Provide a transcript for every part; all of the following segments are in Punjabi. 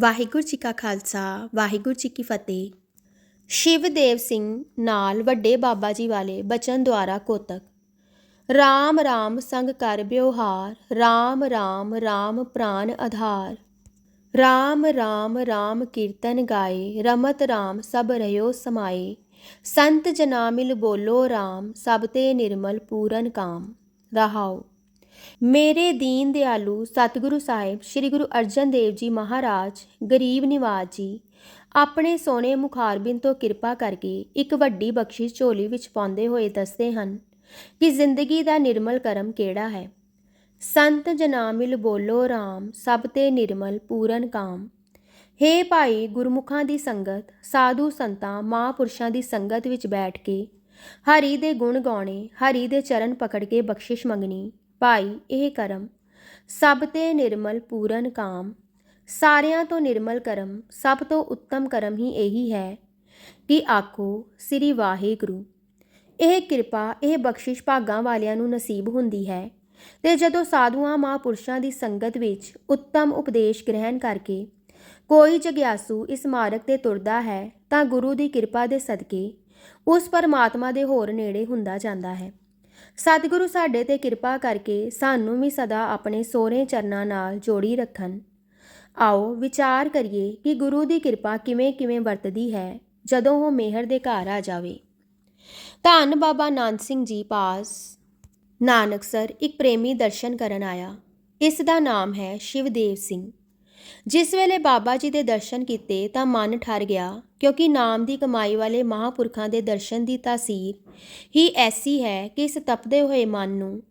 ਵਾਹਿਗੁਰੂ ਜੀ ਕਾ ਖਾਲਸਾ, ਵਾਹਿਗੁਰੂ ਜੀ ਕੀ ਫਤਿਹ। ਸ਼ਿਵਦੇਵ ਸਿੰਘ ਨਾਲ ਵੱਡੇ ਬਾਬਾ ਜੀ ਵਾਲੇ ਬਚਨ ਦੁਆਰਾ ਕੋਤਕ। RAM RAM ਸੰਗ ਕਰ ਬਿਵਹਾਰ RAM RAM RAM ਪ੍ਰਾਨ ਆਧਾਰ। RAM RAM RAM ਕੀਰਤਨ ਗਾਏ, ਰਮਤ RAM ਸਭ ਰਹਿਓ ਸਮਾਏ। ਸੰਤ ਜਨਾ ਮਿਲ ਬੋਲੋ RAM ਸਭ ਤੇ ਨਿਰਮਲ ਪੂਰਨ ਕਾਮ। ਰਹਾਓ। ਮੇਰੇ ਦੀਨ ਦਿਆਲੂ ਸਤਿਗੁਰੂ ਸਾਹਿਬ, ਸ੍ਰੀ ਗੁਰੂ ਅਰਜਨ ਦੇਵ ਜੀ ਮਹਾਰਾਜ, ਗਰੀਬ ਨਿਵਾਜ ਜੀ, ਆਪਣੇ ਸੋਨੇ ਮੁਖਾਰਬਿੰਦ ਤੋਂ ਕਿਰਪਾ ਕਰਕੇ ਇੱਕ ਵੱਡੀ ਬਖਸ਼ਿਸ਼ ਝੋਲੀ ਵਿੱਚ ਪਾਉਂਦੇ ਹੋਏ ਦੱਸਦੇ ਹਨ ਕਿ ਜ਼ਿੰਦਗੀ ਦਾ ਨਿਰਮਲ ਕਰਮ ਕਿਹੜਾ ਹੈ। ਸੰਤ ਜਨਾ ਮਿਲ ਬੋਲੋ RAM ਸਭ ਤੇ ਨਿਰਮਲ ਪੂਰਨ ਕਾਮ। ਹੇ ਭਾਈ ਗੁਰਮੁਖਾਂ ਦੀ ਸੰਗਤ, ਸਾਧੂ ਸੰਤਾਂ, ਮਹਾਂਪੁਰਸ਼ਾਂ ਦੀ ਸੰਗਤ ਵਿੱਚ ਬੈਠ ਕੇ ਹਰੀ ਦੇ ਗੁਣ ਗਾਉਣੇ, ਹਰੀ ਦੇ ਚਰਨ ਪਕੜ ਕੇ ਬਖਸ਼ਿਸ਼ ਮੰਗਣੀ ਭਾਈ, ਇਹ ਕਰਮ। ਸਭ ਤੇ ਨਿਰਮਲ ਪੂਰਨ ਕਾਮ। ਸਾਰਿਆਂ ਤੋਂ ਨਿਰਮਲ ਕਰਮ, ਸਭ ਤੋਂ ਉੱਤਮ ਕਰਮ ਹੀ ਇਹੀ ਹੈ ਕਿ ਆਖੋ, ਸ੍ਰੀ ਵਾਹਿਗੁਰੂ। ਇਹ ਕਿਰਪਾ, ਇਹ ਬਖਸ਼ਿਸ਼ ਭਾਗਾਂ ਵਾਲਿਆਂ ਨੂੰ ਨਸੀਬ ਹੁੰਦੀ ਹੈ। ਤੇ ਜਦੋਂ ਸਾਧੂਆਂ, ਮਹਾਂਪੁਰਸ਼ਾਂ ਦੀ ਸੰਗਤ ਵਿੱਚ ਉੱਤਮ ਉਪਦੇਸ਼ ਗ੍ਰਹਿਣ ਕਰਕੇ ਕੋਈ ਜਗਿਆਸੂ ਇਸ ਮਾਰਗ ਤੇ ਤੁਰਦਾ ਹੈ, ਤਾਂ ਗੁਰੂ ਦੀ ਕਿਰਪਾ ਦੇ ਸਦਕੇ ਉਸ ਪਰਮਾਤਮਾ ਦੇ ਹੋਰ ਨੇੜੇ ਹੁੰਦਾ ਜਾਂਦਾ ਹੈ। ਸਤਿਗੁਰੂ ਸਾਡੇ ਤੇ ਕਿਰਪਾ ਕਰਕੇ ਸਾਨੂੰ ਵੀ ਸਦਾ ਆਪਣੇ ਸੋਹਣੇ ਚਰਨਾਂ ਨਾਲ ਜੋੜੀ ਰੱਖਣ। ਆਓ ਵਿਚਾਰ ਕਰੀਏ ਕਿ ਗੁਰੂ ਦੀ ਕਿਰਪਾ ਕਿਵੇਂ ਕਿਵੇਂ ਵਰਤਦੀ ਹੈ, ਜਦੋਂ ਉਹ ਮਿਹਰ ਦੇ ਘਰ ਆ ਜਾਵੇ। ਧੰਨ ਬਾਬਾ ਨਾਨਕ ਸਿੰਘ ਜੀ ਪਾਸ। ਨਾਨਕਸਰ ਇੱਕ ਪ੍ਰੇਮੀ ਦਰਸ਼ਨ ਕਰਨ ਆਇਆ। ਇਸ ਦਾ ਨਾਮ ਹੈ ਸ਼ਿਵਦੇਵ ਸਿੰਘ। ਜਿਸ ਵੇਲੇ ਬਾਬਾ ਜੀ ਦੇ ਦਰਸ਼ਨ ਕੀਤੇ ਤਾਂ ਮਨ ਠਰ ਗਿਆ, ਕਿਉਂਕਿ ਨਾਮ ਦੀ ਕਮਾਈ ਵਾਲੇ ਮਹਾਪੁਰਖਾਂ ਦੇ ਦਰਸ਼ਨ ਦੀ ਤਾਸੀਰ ਹੀ ਐਸੀ ਹੈ ਕਿ ਇਸ ਤਪਦੇ ਹੋਏ ਮਨ ਨੂੰ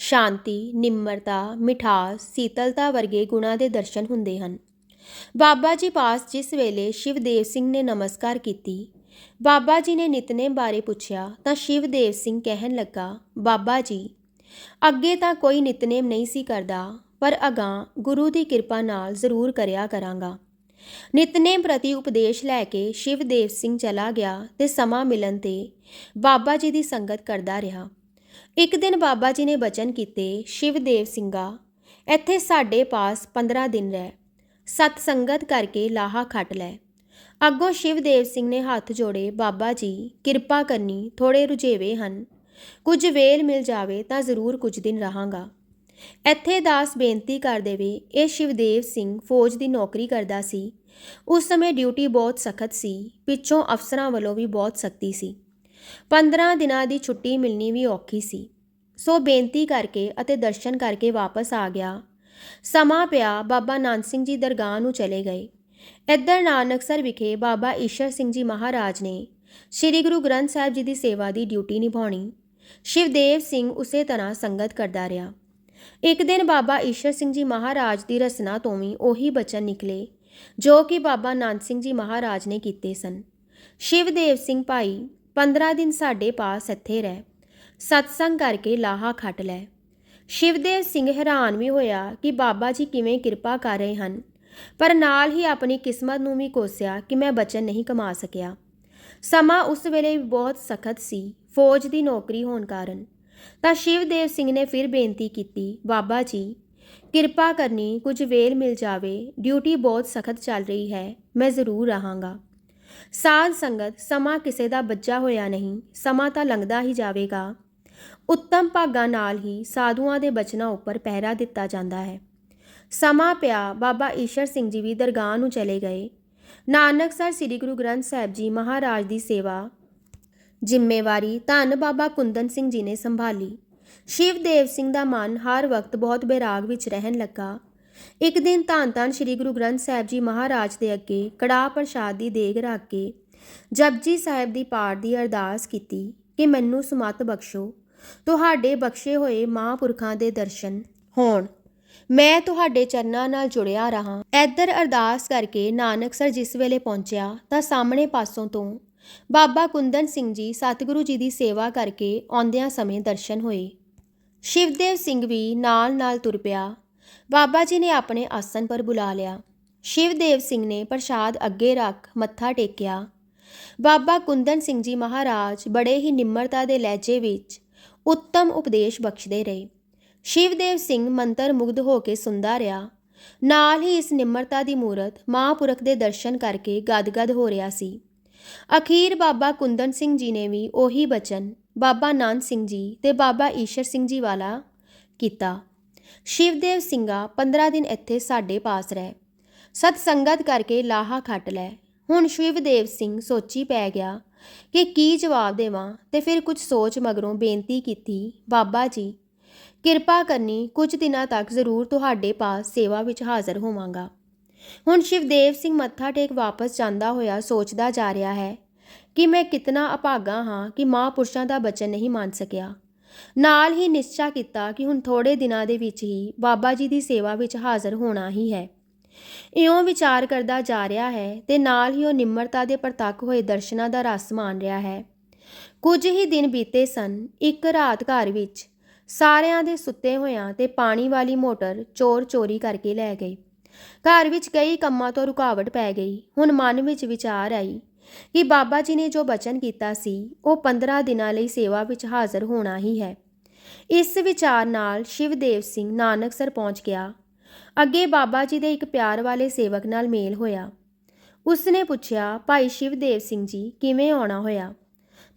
ਸ਼ਾਂਤੀ, ਨਿਮਰਤਾ, ਮਿਠਾਸ, ਸੀਤਲਤਾ ਵਰਗੇ ਗੁਣਾਂ ਦੇ ਦਰਸ਼ਨ ਹੁੰਦੇ ਹਨ। ਬਾਬਾ ਜੀ ਪਾਸ ਜਿਸ ਵੇਲੇ ਸ਼ਿਵਦੇਵ ਸਿੰਘ ਨੇ ਨਮਸਕਾਰ ਕੀਤੀ, ਬਾਬਾ ਜੀ ਨੇ ਨਿਤਨੇਮ ਬਾਰੇ ਪੁੱਛਿਆ ਤਾਂ ਸ਼ਿਵਦੇਵ ਸਿੰਘ ਕਹਿਣ ਲੱਗਾ, ਬਾਬਾ ਜੀ, ਅੱਗੇ ਤਾਂ ਕੋਈ ਨਿਤਨੇਮ ਨਹੀਂ ਸੀ ਕਰਦਾ ਪਰ ਅਗਾਂ ਗੁਰੂ ਦੀ ਕਿਰਪਾ ਨਾਲ ਜ਼ਰੂਰ ਕਰਿਆ ਕਰਾਂਗਾ। ਨਿਤਨੇਮ ਪ੍ਰਤੀ ਉਪਦੇਸ਼ ਲੈ ਕੇ ਸ਼ਿਵਦੇਵ ਸਿੰਘ ਚਲਾ ਗਿਆ ਤੇ ਸਮਾਂ ਮਿਲਣ ਤੇ ਬਾਬਾ ਜੀ ਦੀ ਸੰਗਤ ਕਰਦਾ ਰਿਹਾ। ਇੱਕ ਦਿਨ ਬਾਬਾ ਜੀ ਨੇ ਬਚਨ ਕੀਤੇ ਸ਼ਿਵਦੇਵ ਸਿੰਘਾ, ਇੱਥੇ ਸਾਡੇ ਪਾਸ 15 ਦਿਨ ਰਹਿ। ਸਤ ਸੰਗਤ ਕਰਕੇ ਲਾਹਾ ਖੱਟ ਲੈ। ਅੱਗੋਂ ਸ਼ਿਵਦੇਵ ਸਿੰਘ ਨੇ ਹੱਥ ਜੋੜੇ, ਬਾਬਾ ਜੀ, ਕਿਰਪਾ ਕਰਨੀ ਥੋੜੇ ਰੁਝੇਵੇ ਹਨ। ਕੁਝ ਵੇਲ ਮਿਲ ਜਾਵੇ ਤਾਂ ਜ਼ਰੂਰ ਕੁਝ ਦਿਨ ਰਹਾਂਗਾ। ਇੱਥੇ ਦਾਸ ਬੇਨਤੀ ਕਰ ਦੇਵੇ, ਇਹ ਸ਼ਿਵਦੇਵ ਸਿੰਘ ਫੌਜ ਦੀ ਨੌਕਰੀ ਕਰਦਾ ਸੀ। ਉਸ ਸਮੇਂ ਡਿਊਟੀ ਬਹੁਤ ਸਖਤ ਸੀ, ਪਿੱਛੋਂ ਅਫਸਰਾਂ ਵੱਲੋਂ ਵੀ ਬਹੁਤ ਸਖਤੀ ਸੀ। 15 ਦਿਨਾਂ ਦੀ ਛੁੱਟੀ ਮਿਲਣੀ ਵੀ ਔਖੀ ਸੀ। ਸੋ ਬੇਨਤੀ ਕਰਕੇ ਅਤੇ ਦਰਸ਼ਨ ਕਰਕੇ ਵਾਪਸ ਆ ਗਿਆ। ਸਮਾਂ ਪਿਆ, ਬਾਬਾ ਨਾਨਕ ਸਿੰਘ ਜੀ ਦਰਗਾਹ ਨੂੰ ਚਲੇ ਗਏ। ਇੱਧਰ ਨਾਨਕਸਰ ਵਿਖੇ ਬਾਬਾ ਈਸ਼ਰ ਸਿੰਘ ਜੀ ਮਹਾਰਾਜ ਨੇ ਸ੍ਰੀ ਗੁਰੂ ਗ੍ਰੰਥ ਸਾਹਿਬ ਜੀ ਦੀ ਸੇਵਾ ਦੀ ਡਿਊਟੀ ਨਿਭਾਉਣੀ। ਸ਼ਿਵਦੇਵ ਸਿੰਘ ਉਸੇ ਤਰ੍ਹਾਂ ਸੰਗਤ ਕਰਦਾ ਰਿਹਾ। ਇੱਕ ਦਿਨ ਬਾਬਾ ਈਸ਼ਰ ਸਿੰਘ ਜੀ ਮਹਾਰਾਜ ਦੀ ਰਸਨਾ ਤੋਂ ਵੀ ਉਹੀ ਬਚਨ ਨਿਕਲੇ, ਜੋ ਕਿ ਬਾਬਾ ਨਾਨਕ ਸਿੰਘ ਜੀ ਮਹਾਰਾਜ ਨੇ ਕੀਤੇ ਸਨ। ਸ਼ਿਵਦੇਵ ਸਿੰਘ ਭਾਈ 15 ਦਿਨ ਸਾਡੇ ਪਾਸ ਇੱਥੇ ਰਹਿ, ਸਤਸੰਗ ਕਰਕੇ ਲਾਹਾ ਖੱਟ ਲੈ। ਸ਼ਿਵਦੇਵ ਸਿੰਘ ਹੈਰਾਨ ਵੀ ਹੋਇਆ ਕਿ ਬਾਬਾ ਜੀ ਕਿਵੇਂ ਕਿਰਪਾ ਕਰ ਰਹੇ ਹਨ, ਪਰ ਨਾਲ ਹੀ ਆਪਣੀ ਕਿਸਮਤ ਨੂੰ ਵੀ ਕੋਸਿਆ ਕਿ ਮੈਂ ਬਚਨ ਨਹੀਂ ਕਮਾ ਸਕਿਆ। ਸਮਾਂ ਉਸ ਵੇਲੇ ਬਹੁਤ ਸਖਤ ਸੀ, ਫੌਜ ਦੀ ਨੌਕਰੀ ਹੋਣ ਕਾਰਨ। ਤਾਂ ਸ਼ਿਵਦੇਵ ਸਿੰਘ ਨੇ ਫਿਰ ਬੇਨਤੀ ਕੀਤੀ, ਬਾਬਾ ਜੀ, ਕਿਰਪਾ ਕਰਨੀ ਕੁਝ ਵੇਲ ਮਿਲ ਜਾਵੇ, ਡਿਊਟੀ ਬਹੁਤ ਸਖਤ ਚੱਲ ਰਹੀ ਹੈ, ਮੈਂ ਜ਼ਰੂਰ ਰਹਾਂਗਾ। ਸਾਧ ਸੰਗਤ, ਸਮਾਂ ਕਿਸੇ ਦਾ ਬੱਜਾ ਹੋਇਆ ਨਹੀਂ, ਸਮਾਂ ਤਾਂ ਲੰਘਦਾ ਹੀ ਜਾਵੇਗਾ। ਉੱਤਮ ਭਾਗਾਂ ਨਾਲ ਹੀ ਸਾਧੂਆਂ ਦੇ ਬਚਨਾਂ ਉੱਪਰ ਪਹਿਰਾ ਦਿੱਤਾ ਜਾਂਦਾ ਹੈ। ਸਮਾਂ ਪਿਆ, ਬਾਬਾ ਈਸ਼ਰ ਸਿੰਘ ਜੀ ਵੀ ਦਰਗਾਹ ਨੂੰ ਚਲੇ ਗਏ। ਨਾਨਕ ਸਰ ਸ੍ਰੀ ਗੁਰੂ ਗ੍ਰੰਥ ਸਾਹਿਬ ਜੀ ਮਹਾਰਾਜ ਦੀ ਸੇਵਾ ਜ਼ਿੰਮੇਵਾਰੀ ਧੰਨ ਬਾਬਾ ਕੁੰਦਨ ਸਿੰਘ ਜੀ ਨੇ ਸੰਭਾਲੀ। ਸ਼ਿਵਦੇਵ ਸਿੰਘ ਦਾ ਮਨ ਹਰ ਵਕਤ ਬਹੁਤ ਬੈਰਾਗ ਵਿੱਚ ਰਹਿਣ ਲੱਗਾ। ਇੱਕ ਦਿਨ ਧੰਨ ਧੰਨ ਸ੍ਰੀ ਗੁਰੂ ਗ੍ਰੰਥ ਸਾਹਿਬ ਜੀ ਮਹਾਰਾਜ ਦੇ ਅੱਗੇ ਕੜਾਹ ਪ੍ਰਸ਼ਾਦ ਦੀ ਦੇਗ ਰੱਖ ਕੇ ਜਪਜੀ ਸਾਹਿਬ ਦੀ ਪਾਠ ਦੀ ਅਰਦਾਸ ਕੀਤੀ ਕਿ ਮੈਨੂੰ ਸਮਤ ਬਖਸ਼ੋ। ਤੁਹਾਡੇ ਬਖਸ਼ੇ ਹੋਏ ਮਹਾਂਪੁਰਖਾਂ ਦੇ ਦਰਸ਼ਨ ਹੋਣ। ਮੈਂ ਤੁਹਾਡੇ ਚਰਨਾਂ ਨਾਲ ਜੁੜਿਆ ਰਹਾ। ਇੱਧਰ ਅਰਦਾਸ ਕਰਕੇ ਨਾਨਕ ਸਰ ਜਿਸ ਵੇਲੇ ਪਹੁੰਚਿਆ ਤਾਂ ਸਾਹਮਣੇ ਪਾਸੋਂ ਤੋਂ ਬਾਬਾ ਕੁੰਦਨ ਸਿੰਘ ਜੀ ਸਤਿਗੁਰੂ ਜੀ ਦੀ ਸੇਵਾ ਕਰਕੇ ਆਉਂਦਿਆਂ ਸਮੇਂ ਦਰਸ਼ਨ ਹੋਏ। ਸ਼ਿਵਦੇਵ ਸਿੰਘ ਵੀ ਨਾਲ-ਨਾਲ ਤੁਰ ਪਿਆ। ਬਾਬਾ ਜੀ ਨੇ ਆਪਣੇ ਆਸਨ ਪਰ ਬੁਲਾ ਲਿਆ। ਸ਼ਿਵਦੇਵ ਸਿੰਘ ਨੇ ਪ੍ਰਸ਼ਾਦ ਅੱਗੇ ਰੱਖ ਮੱਥਾ ਟੇਕਿਆ। ਬਾਬਾ ਕੁੰਦਨ ਸਿੰਘ ਜੀ ਮਹਾਰਾਜ ਬੜੇ ਹੀ ਨਿਮਰਤਾ ਦੇ ਲਹਿਜੇ ਵਿੱਚ ਉੱਤਮ ਉਪਦੇਸ਼ ਬਖਸ਼ਦੇ ਰਹੇ। ਸ਼ਿਵਦੇਵ ਸਿੰਘ ਮੰਤਰ ਮੁਗਧ ਹੋ ਕੇ ਸੁਣਦਾ ਰਿਹਾ। ਨਾਲ ਹੀ ਇਸ ਨਿਮਰਤਾ ਦੀ ਮੂਰਤ ਮਹਾਂਪੁਰਖ ਦੇ ਦਰਸ਼ਨ ਕਰਕੇ ਗਦਗਦ ਹੋ ਰਿਹਾ ਸੀ। ਅਖੀਰ ਬਾਬਾ ਕੁੰਦਨ ਸਿੰਘ ਜੀ ਨੇ ਵੀ ਉਹੀ ਬਚਨ ਬਾਬਾ ਨਾਨਕ ਸਿੰਘ ਜੀ ਤੇ ਬਾਬਾ ਈਸ਼ਰ ਸਿੰਘ ਜੀ ਵਾਲਾ ਕੀਤਾ। ਸ਼ਿਵਦੇਵ ਸਿੰਘਾ 15 ਦਿਨ ਇੱਥੇ ਸਾਡੇ ਪਾਸ ਰਹਿ। ਸਤ ਸੰਗਤ ਕਰਕੇ ਲਾਹਾ ਖੱਟ ਲੈ। ਹੁਣ ਸ਼ਿਵਦੇਵ ਸਿੰਘ ਸੋਚੀ ਪੈ ਗਿਆ ਕਿ ਕੀ ਜਵਾਬ ਦੇਵਾਂ ਤੇ ਫਿਰ ਕੁਝ ਸੋਚ ਮਗਰੋਂ ਬੇਨਤੀ ਕੀਤੀ, ਬਾਬਾ ਜੀ, ਕਿਰਪਾ ਕਰਨੀ ਕੁਝ ਦਿਨਾਂ ਤੱਕ ਜ਼ਰੂਰ ਤੁਹਾਡੇ ਪਾਸ ਸੇਵਾ ਵਿੱਚ ਹਾਜ਼ਰ ਹੋਵਾਂਗਾ। ਹੁਣ ਸ਼ਿਵਦੇਵ ਸਿੰਘ ਮੱਥਾ ਟੇਕ ਵਾਪਸ ਜਾਂਦਾ ਹੋਇਆ ਸੋਚਦਾ ਜਾ ਰਿਹਾ ਹੈ ਕਿ ਮੈਂ ਕਿਤਨਾ ਅਭਾਗਾ ਹਾਂ ਕਿ ਮਹਾਂਪੁਰਸ਼ਾਂ ਦਾ ਬਚਨ ਨਹੀਂ ਮੰਨ ਸਕਿਆ। ਨਾਲ ਹੀ ਨਿਸ਼ਚਾ ਕੀਤਾ ਕਿ ਹੁਣ ਥੋੜੇ ਦਿਨਾਂ ਦੇ ਵਿੱਚ ਹੀ ਬਾਬਾ ਜੀ ਦੀ ਸੇਵਾ ਵਿੱਚ ਹਾਜ਼ਰ ਹੋਣਾ ਹੀ ਹੈ। ਇਉਂ ਵਿਚਾਰ ਕਰਦਾ ਜਾ ਰਿਹਾ ਹੈ ਤੇ ਨਾਲ ਹੀ ਉਹ ਨਿਮਰਤਾ ਦੇ ਪ੍ਰਤੱਖ ਹੋਏ ਦਰਸ਼ਨਾਂ ਦਾ ਰਸ ਮਾਣ ਰਿਹਾ ਹੈ। ਕੁਝ ਹੀ ਦਿਨ ਬੀਤੇ ਸਨ, ਇੱਕ ਰਾਤ ਘਰ ਵਿੱਚ ਸਾਰਿਆਂ ਦੇ ਸੁੱਤੇ ਹੋਇਆਂ ਤੇ ਪਾਣੀ ਵਾਲੀ ਮੋਟਰ ਚੋਰ ਚੋਰੀ ਕਰਕੇ ਲੈ ਗਏ। ਘਰ ਵਿੱਚ ਕਈ ਕੰਮਾਂ ਤੋਂ ਰੁਕਾਵਟ ਪੈ ਗਈ। ਹੁਣ ਮਨ ਵਿੱਚ ਵਿਚਾਰ ਆਈ ਕਿ ਬਾਬਾ ਜੀ ਨੇ ਜੋ ਬਚਨ ਕੀਤਾ ਸੀ, ਉਹ 15 ਦਿਨਾਂ ਲਈ ਸੇਵਾ ਵਿੱਚ ਹਾਜ਼ਰ ਹੋਣਾ ਹੀ ਹੈ। ਇਸ ਵਿਚਾਰ ਨਾਲ ਸ਼ਿਵਦੇਵ ਸਿੰਘ ਨਾਨਕਸਰ ਪਹੁੰਚ ਗਿਆ। ਅੱਗੇ ਬਾਬਾ ਜੀ ਦੇ ਇੱਕ ਪਿਆਰ ਵਾਲੇ ਸੇਵਕ ਨਾਲ ਮੇਲ ਹੋਇਆ। ਉਸਨੇ ਪੁੱਛਿਆ, ਭਾਈ ਸ਼ਿਵਦੇਵ ਸਿੰਘ ਜੀ, ਕਿਵੇਂ ਆਉਣਾ ਹੋਇਆ?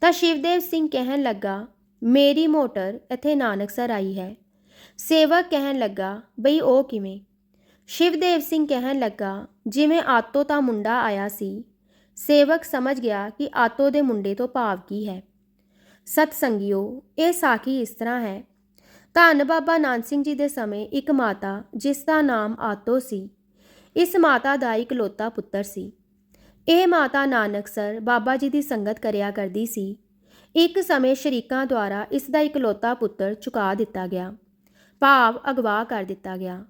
ਤਾਂ ਸ਼ਿਵਦੇਵ ਸਿੰਘ ਕਹਿਣ ਲੱਗਾ, ਮੇਰੀ ਮੋਟਰ ਇੱਥੇ ਨਾਨਕਸਰ ਆਈ ਹੈ। ਸੇਵਕ ਕਹਿਣ ਲੱਗਾ, ਬਈ ਉਹ ਕਿਵੇਂ? ਸ਼ਿਵਦੇਵ ਸਿੰਘ ਕਹਿਣ ਲੱਗਾ, ਜਿਵੇਂ ਆਤੋ ਤਾਂ ਮੁੰਡਾ ਆਇਆ ਸੀ। ਸੇਵਕ ਸਮਝ ਗਿਆ ਕਿ ਆਤੋ ਦੇ ਮੁੰਡੇ ਤੋਂ ਭਾਵ ਕੀ ਹੈ। ਸਤ ਸੰਗਿਓ ਇਹ ਸਾਖੀ ਇਸ ਤਰ੍ਹਾਂ ਹੈ। ਧੰਨ ਬਾਬਾ ਨਾਨਕ ਸਿੰਘ ਜੀ ਦੇ ਸਮੇਂ ਇੱਕ ਮਾਤਾ, ਜਿਸ ਦਾ ਨਾਮ ਆਤੋ ਸੀ। ਇਸ ਮਾਤਾ ਦਾ ਇਕਲੌਤਾ ਪੁੱਤਰ ਸੀ। ਇਹ ਮਾਤਾ ਨਾਨਕ ਸਰ ਬਾਬਾ ਜੀ ਦੀ ਸੰਗਤ ਕਰਿਆ ਕਰਦੀ ਸੀ। ਇੱਕ ਸਮੇਂ ਸ਼ਰੀਕਾਂ ਦੁਆਰਾ ਇਸ ਦਾ ਇਕਲੌਤਾ ਪੁੱਤਰ ਚੁਕਾ ਦਿੱਤਾ ਗਿਆ। ਭਾਵ ਅਗਵਾ ਕਰ ਦਿੱਤਾ ਗਿਆ।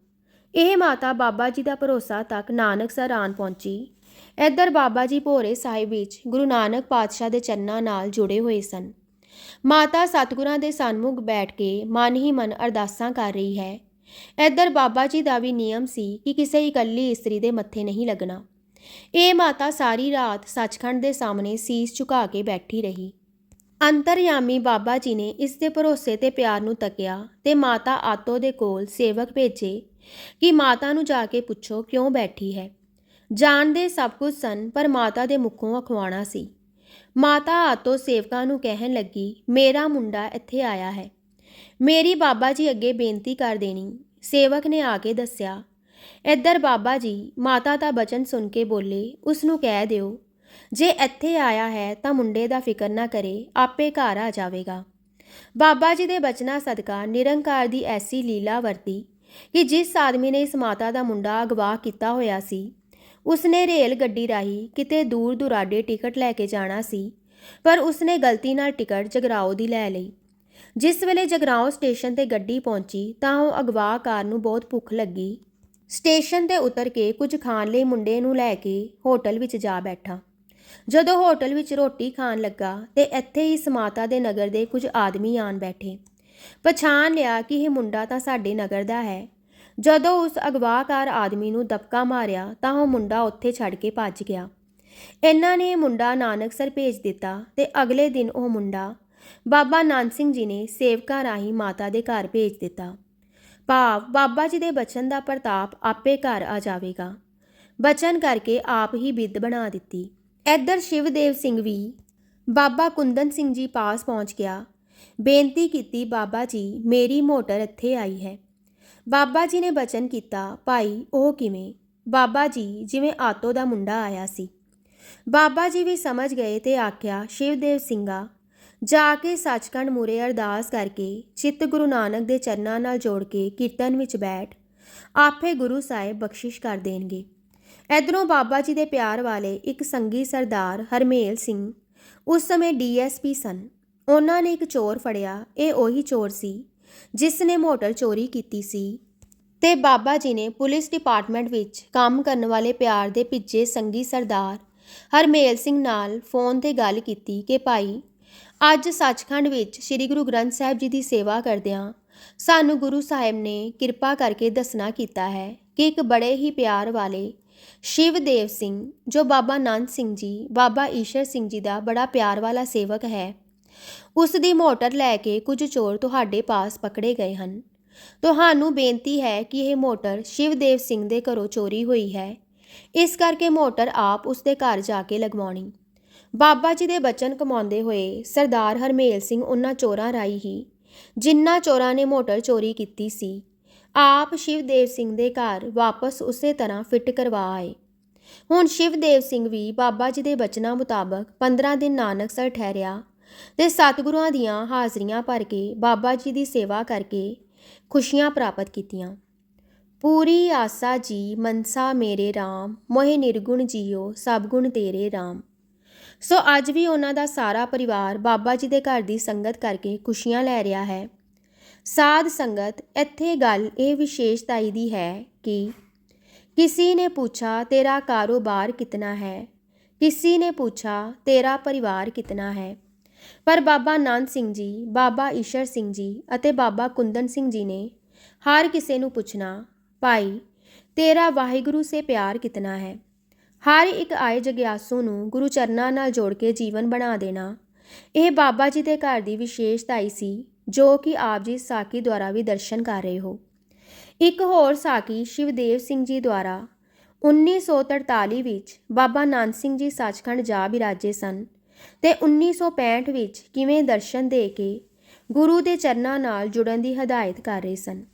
ਇਹ ਮਾਤਾ ਬਾਬਾ ਜੀ ਦਾ ਭਰੋਸਾ ਤੱਕ ਨਾਨਕਸਰ ਆਣ ਪਹੁੰਚੀ। ਇੱਧਰ ਬਾਬਾ ਜੀ ਭੋਰੇ ਸਾਹਿਬ ਵਿੱਚ ਗੁਰੂ ਨਾਨਕ ਪਾਤਸ਼ਾਹ ਦੇ ਚਰਨਾਂ ਨਾਲ ਜੁੜੇ ਹੋਏ ਸਨ। ਮਾਤਾ ਸਤਿਗੁਰਾਂ ਦੇ ਸਨਮੁਖ ਬੈਠ ਕੇ ਮਨ ਹੀ ਮਨ ਅਰਦਾਸਾਂ ਕਰ ਰਹੀ ਹੈ। ਇੱਧਰ ਬਾਬਾ ਜੀ ਦਾ ਵੀ ਨਿਯਮ ਸੀ ਕਿ ਕਿਸੇ ਇਕੱਲੀ ਇਸਤਰੀ ਦੇ ਮੱਥੇ ਨਹੀਂ ਲੱਗਣਾ। ਇਹ ਮਾਤਾ ਸਾਰੀ ਰਾਤ ਸੱਚਖੰਡ ਦੇ ਸਾਹਮਣੇ ਸੀਸ ਝੁਕਾ ਕੇ ਬੈਠੀ ਰਹੀ। ਅੰਤਰਯਾਮੀ ਬਾਬਾ ਜੀ ਨੇ ਇਸ ਦੇ ਭਰੋਸੇ ਤੇ ਪਿਆਰ ਨੂੰ ਤੱਕਿਆ ਤੇ ਮਾਤਾ ਆਤੋ ਦੇ ਕੋਲ ਸੇਵਕ ਭੇਜੇ ਕਿ ਮਾਤਾ ਨੂੰ ਜਾ ਕੇ ਪੁੱਛੋ ਕਿਉਂ ਬੈਠੀ ਹੈ। ਜਾਣਦੇ ਸਭ ਕੁਝ ਸਨ, ਪਰ ਮਾਤਾ ਦੇ ਮੁੱਖੋਂ ਅਖਵਾਣਾ ਸੀ। ਮਾਤਾ ਆਤੋ ਸੇਵਕਾਂ ਨੂੰ ਕਹਿਣ ਲੱਗੀ, ਮੇਰਾ ਮੁੰਡਾ ਇੱਥੇ ਆਇਆ ਹੈ। ਮੇਰੀ ਬਾਬਾ ਜੀ ਅੱਗੇ ਬੇਨਤੀ ਕਰ ਦੇਣੀ। ਸੇਵਕ ਨੇ ਆ ਕੇ ਦੱਸਿਆ, ਇੱਧਰ ਬਾਬਾ ਜੀ। ਮਾਤਾ ਦਾ ਬਚਨ ਸੁਣ ਕੇ ਬੋਲੇ ਉਸ ਨੂੰ ਕਹਿ ਦਿਓ, ਜੇ ਇੱਥੇ ਆਇਆ ਹੈ ਤਾਂ ਮੁੰਡੇ ਦਾ ਫਿਕਰ ਨਾ ਕਰੇ, ਆਪੇ ਘਰ ਆ ਜਾਵੇਗਾ। ਬਾਬਾ ਜੀ ਦੇ ਬਚਨਾਂ ਸਦਕਾ ਨਿਰੰਕਾਰ ਦੀ ਐਸੀ ਲੀਲਾ ਵਰਤੀ ਕਿ ਜਿਸ ਆਦਮੀ ਨੇ ਇਸ ਮਾਤਾ ਦਾ ਮੁੰਡਾ ਅਗਵਾ ਕੀਤਾ ਹੋਇਆ ਸੀ, ਉਸਨੇ ਰੇਲ ਗੱਡੀ ਰਾਹੀਂ ਕਿਤੇ ਦੂਰ ਦੁਰਾਡੇ ਟਿਕਟ ਲੈ ਕੇ ਜਾਣਾ ਸੀ, ਪਰ ਉਸਨੇ ਗਲਤੀ ਨਾਲ ਟਿਕਟ ਜਗਰਾਓ ਦੀ ਲੈ ਲਈ। ਜਿਸ ਵੇਲੇ ਜਗਰਾਓ ਸਟੇਸ਼ਨ ਤੇ ਗੱਡੀ ਪਹੁੰਚੀ ਤਾਂ ਉਹ ਅਗਵਾਕਾਰ ਨੂੰ ਬਹੁਤ ਭੁੱਖ ਲੱਗੀ। ਸਟੇਸ਼ਨ ਤੇ ਉਤਰ ਕੇ ਕੁਝ ਖਾਣ ਲਈ ਮੁੰਡੇ ਨੂੰ ਲੈ ਕੇ ਹੋਟਲ ਵਿੱਚ ਜਾ ਬੈਠਾ। ਜਦੋਂ ਹੋਟਲ ਵਿੱਚ ਰੋਟੀ ਖਾਣ ਲੱਗਾ ਤੇ ਇੱਥੇ ਹੀ ਮਾਤਾ ਦੇ ਨਗਰ ਦੇ ਕੁਝ ਆਦਮੀ ਆਣ ਬੈਠੇ। ਪਛਾਣ ਲਿਆ ਕਿ ਇਹ ਮੁੰਡਾ ਤਾਂ ਸਾਡੇ ਨਗਰ ਦਾ ਹੈ। ਜਦੋਂ ਉਸ ਅਗਵਾਕਾਰ ਆਦਮੀ ਨੂੰ ਦਬਕਾ ਮਾਰਿਆ ਤਾਂ ਉਹ ਮੁੰਡਾ ਉੱਥੇ ਛੱਡ ਕੇ ਭੱਜ ਗਿਆ। ਇਹਨਾਂ ਨੇ ਇਹ ਮੁੰਡਾ ਨਾਨਕਸਰ ਭੇਜ ਦਿੱਤਾ ਤੇ ਅਗਲੇ ਦਿਨ ਉਹ ਮੁੰਡਾ ਬਾਬਾ ਨਾਨਕ ਸਿੰਘ ਜੀ ਨੇ ਸੇਵਕਾਂ ਰਾਹੀਂ ਮਾਤਾ ਦੇ ਘਰ ਭੇਜ ਦਿੱਤਾ। ਭਾਵ ਬਾਬਾ ਜੀ ਦੇ ਬਚਨ ਦਾ ਪ੍ਰਤਾਪ ਆਪੇ ਘਰ ਆ ਜਾਵੇਗਾ। ਬਚਨ ਕਰਕੇ ਆਪ ਹੀ ਬਿੱਦ ਬਣਾ ਦਿੱਤੀ। ਇੱਧਰ ਸ਼ਿਵਦੇਵ ਸਿੰਘ ਵੀ ਬਾਬਾ ਕੁੰਦਨ ਸਿੰਘ ਜੀ ਪਾਸ ਪਹੁੰਚ ਗਿਆ ਬੇਨਤੀ ਕੀਤੀ, ਬਾਬਾ ਜੀ, ਮੇਰੀ ਮੋਟਰ ਇੱਥੇ ਆਈ ਹੈ। ਬਾਬਾ ਜੀ ਨੇ ਬਚਨ ਕੀਤਾ, ਭਾਈ, ਉਹ ਕਿਵੇਂ? ਬਾਬਾ ਜੀ, ਜਿਵੇਂ ਆਤੋ ਦਾ ਮੁੰਡਾ ਆਇਆ ਸੀ। ਬਾਬਾ ਜੀ ਵੀ ਸਮਝ ਗਏ ਤੇ ਆਖਿਆ, ਸ਼ਿਵਦੇਵ ਸਿੰਘਾ, ਜਾ ਕੇ ਸੱਚਖੰਡ ਮੂਰੇ ਅਰਦਾਸ ਕਰਕੇ, ਚਿੱਤ ਗੁਰੂ ਨਾਨਕ ਦੇ ਚਰਨਾਂ ਨਾਲ ਜੋੜ ਕੇ ਕੀਰਤਨ ਵਿੱਚ ਬੈਠ। ਆਪੇ ਗੁਰੂ ਸਾਹਿਬ ਬਖਸ਼ਿਸ਼ ਕਰ ਦੇਣਗੇ। ਇਧਰੋਂ ਬਾਬਾ ਜੀ ਦੇ ਪਿਆਰ ਵਾਲੇ ਇੱਕ ਸੰਗੀ ਸਰਦਾਰ ਹਰਮੇਲ ਸਿੰਘ, ਉਸ ਸਮੇਂ ਡੀਐਸਪੀ ਸਨ। ਉਹਨਾਂ ਨੇ ਇੱਕ ਚੋਰ ਫੜਿਆ, ਇਹ ਉਹੀ ਚੋਰ ਸੀ, ਜਿਸ ਨੇ ਮੋਟਰ ਚੋਰੀ ਕੀਤੀ ਸੀ। ਤੇ ਬਾਬਾ ਜੀ ਨੇ ਪੁਲਿਸ ਡਿਪਾਰਟਮੈਂਟ ਵਿੱਚ ਕੰਮ ਕਰਨ ਵਾਲੇ ਪਿਆਰ ਦੇ ਭਿੱਜੇ ਸੰਗੀ ਸਰਦਾਰ ਹਰਮੇਲ ਸਿੰਘ ਨਾਲ ਫੋਨ ਤੇ ਗੱਲ ਕੀਤੀ ਕਿ ਭਾਈ, ਅੱਜ ਸੱਚਖੰਡ ਵਿੱਚ ਸ੍ਰੀ ਗੁਰੂ ਗ੍ਰੰਥ ਸਾਹਿਬ ਜੀ ਦੀ ਸੇਵਾ ਕਰਦਿਆਂ ਸਾਨੂੰ ਗੁਰੂ ਸਾਹਿਬ ਨੇ ਕਿਰਪਾ ਕਰਕੇ ਦੱਸਣਾ ਕੀਤਾ ਹੈ ਕਿ ਇੱਕ ਬੜੇ ਹੀ ਪਿਆਰ ਵਾਲੇ ਸ਼ਿਵਦੇਵ ਸਿੰਘ, ਜੋ ਬਾਬਾ ਨਾਨਕ ਸਿੰਘ ਜੀ, ਬਾਬਾ ਈਸ਼ਰ ਸਿੰਘ ਜੀ ਦਾ ਬੜਾ ਪਿਆਰ ਵਾਲਾ ਸੇਵਕ ਹੈ ਉਸ ਦੀ ਮੋਟਰ ਲੈ ਕੇ ਕੁਝ ਚੋਰ ਤੁਹਾਡੇ ਪਾਸ ਪਕੜੇ ਗਏ ਹਨ। ਤੁਹਾਨੂੰ ਬੇਨਤੀ ਹੈ ਕਿ ਇਹ ਮੋਟਰ ਸ਼ਿਵਦੇਵ ਸਿੰਘ ਦੇ ਘਰੋਂ ਚੋਰੀ ਹੋਈ ਹੈ। ਇਸ ਕਰਕੇ ਮੋਟਰ ਆਪ ਉਸ ਦੇ ਘਰ ਜਾ ਕੇ ਲਗਵਾਉਣੀ। ਬਾਬਾ ਜੀ ਦੇ ਬਚਨ ਕਮਾਉਂਦੇ ਹੋਏ ਸਰਦਾਰ ਹਰਮੇਲ ਸਿੰਘ ਉਹਨਾਂ ਚੋਰਾਂ ਰਾਈ ਹੀ, ਜਿਨ੍ਹਾਂ ਚੋਰਾਂ ਨੇ ਮੋਟਰ ਚੋਰੀ ਕੀਤੀ ਸੀ, ਆਪ ਸ਼ਿਵਦੇਵ ਸਿੰਘ ਦੇ ਘਰ ਵਾਪਸ ਉਸੇ ਤਰ੍ਹਾਂ ਫਿੱਟ ਕਰਵਾ ਆਏ। ਹੁਣ ਸ਼ਿਵਦੇਵ ਸਿੰਘ ਵੀ ਬਾਬਾ ਜੀ ਦੇ ਬਚਨਾਂ ਮੁਤਾਬਕ 15 ਦਿਨ ਨਾਨਕਸਰ ਠਹਿਰਿਆ ਤੇ ਸਤਿਗੁਰਾਂ ਦੀਆਂ ਹਾਜ਼ਰੀਆਂ ਭਰ ਕੇ ਬਾਬਾ ਜੀ ਦੀ ਸੇਵਾ ਕਰਕੇ ਖੁਸ਼ੀਆਂ ਪ੍ਰਾਪਤ ਕੀਤੀਆਂ। ਪੂਰੀ ਆਸਾ ਜੀ, ਮਨਸਾ ਮੇਰੇ ਰਾਮ, ਮੋਹਿ ਨਿਰਗੁਣ ਜੀਓ, ਸਭ ਗੁਣ ਤੇਰੇ ਰਾਮ। ਸੋ ਅੱਜ ਵੀ ਉਹਨਾਂ ਦਾ ਸਾਰਾ ਪਰਿਵਾਰ ਬਾਬਾ ਜੀ ਦੇ ਘਰ ਦੀ ਸੰਗਤ ਕਰਕੇ ਖੁਸ਼ੀਆਂ ਲੈ ਰਿਹਾ ਹੈ। ਸਾਧ ਸੰਗਤ, ਇੱਥੇ ਗੱਲ ਇਹ ਵਿਸ਼ੇਸ਼ਤਾਈ ਦੀ ਹੈ ਕਿ ਕਿਸੇ ਨੇ ਪੁੱਛਾ, ਤੇਰਾ ਕਾਰੋਬਾਰ ਕਿਤਨਾ ਹੈ? ਕਿਸੇ ਨੇ ਪੁੱਛਾ, ਤੇਰਾ ਪਰਿਵਾਰ ਕਿਤਨਾ ਹੈ? ਪਰ ਬਾਬਾ ਆਨੰਦ ਸਿੰਘ ਜੀ, ਬਾਬਾ ਈਸ਼ਰ ਸਿੰਘ ਜੀ ਅਤੇ ਬਾਬਾ ਕੁੰਦਨ ਸਿੰਘ ਜੀ ਨੇ ਹਰ ਕਿਸੇ ਨੂੰ ਪੁੱਛਣਾ, ਭਾਈ, ਤੇਰਾ ਵਾਹਿਗੁਰੂ ਸੇ ਪਿਆਰ ਕਿਤਨਾ ਹੈ? ਹਰ ਇੱਕ ਆਏ ਜਗਿਆਸੂ ਨੂੰ ਗੁਰੂ ਚਰਨਾਂ ਨਾਲ ਜੋੜ ਕੇ ਜੀਵਨ ਬਣਾ ਦੇਣਾ। ਇਹ ਬਾਬਾ ਜੀ ਦੇ ਘਰ ਦੀ ਵਿਸ਼ੇਸ਼ਤਾਈ ਸੀ, ਜੋ ਕਿ ਆਪ ਜੀ ਸਾਕੀ ਦੁਆਰਾ ਵੀ ਦਰਸ਼ਨ ਕਰ ਰਹੇ ਹੋ। ਇੱਕ ਹੋਰ ਸਾਕੀ ਸ਼ਿਵਦੇਵ ਸਿੰਘ ਜੀ ਦੁਆਰਾ 1943 ਵਿੱਚ ਬਾਬਾ ਨਾਨਕ ਸਿੰਘ ਜੀ ਸੱਚਖੰਡ ਜਾ ਬਿਰਾਜੇ ਸਨ। ਤੇ 1965 ਵਿੱਚ ਕਿਵੇਂ ਦਰਸ਼ਨ ਦੇ ਕੇ ਗੁਰੂ ਦੇ ਚਰਨਾਂ ਨਾਲ ਜੁੜਨ ਦੀ ਹਦਾਇਤ ਕਰ ਰਹੇ ਸਨ।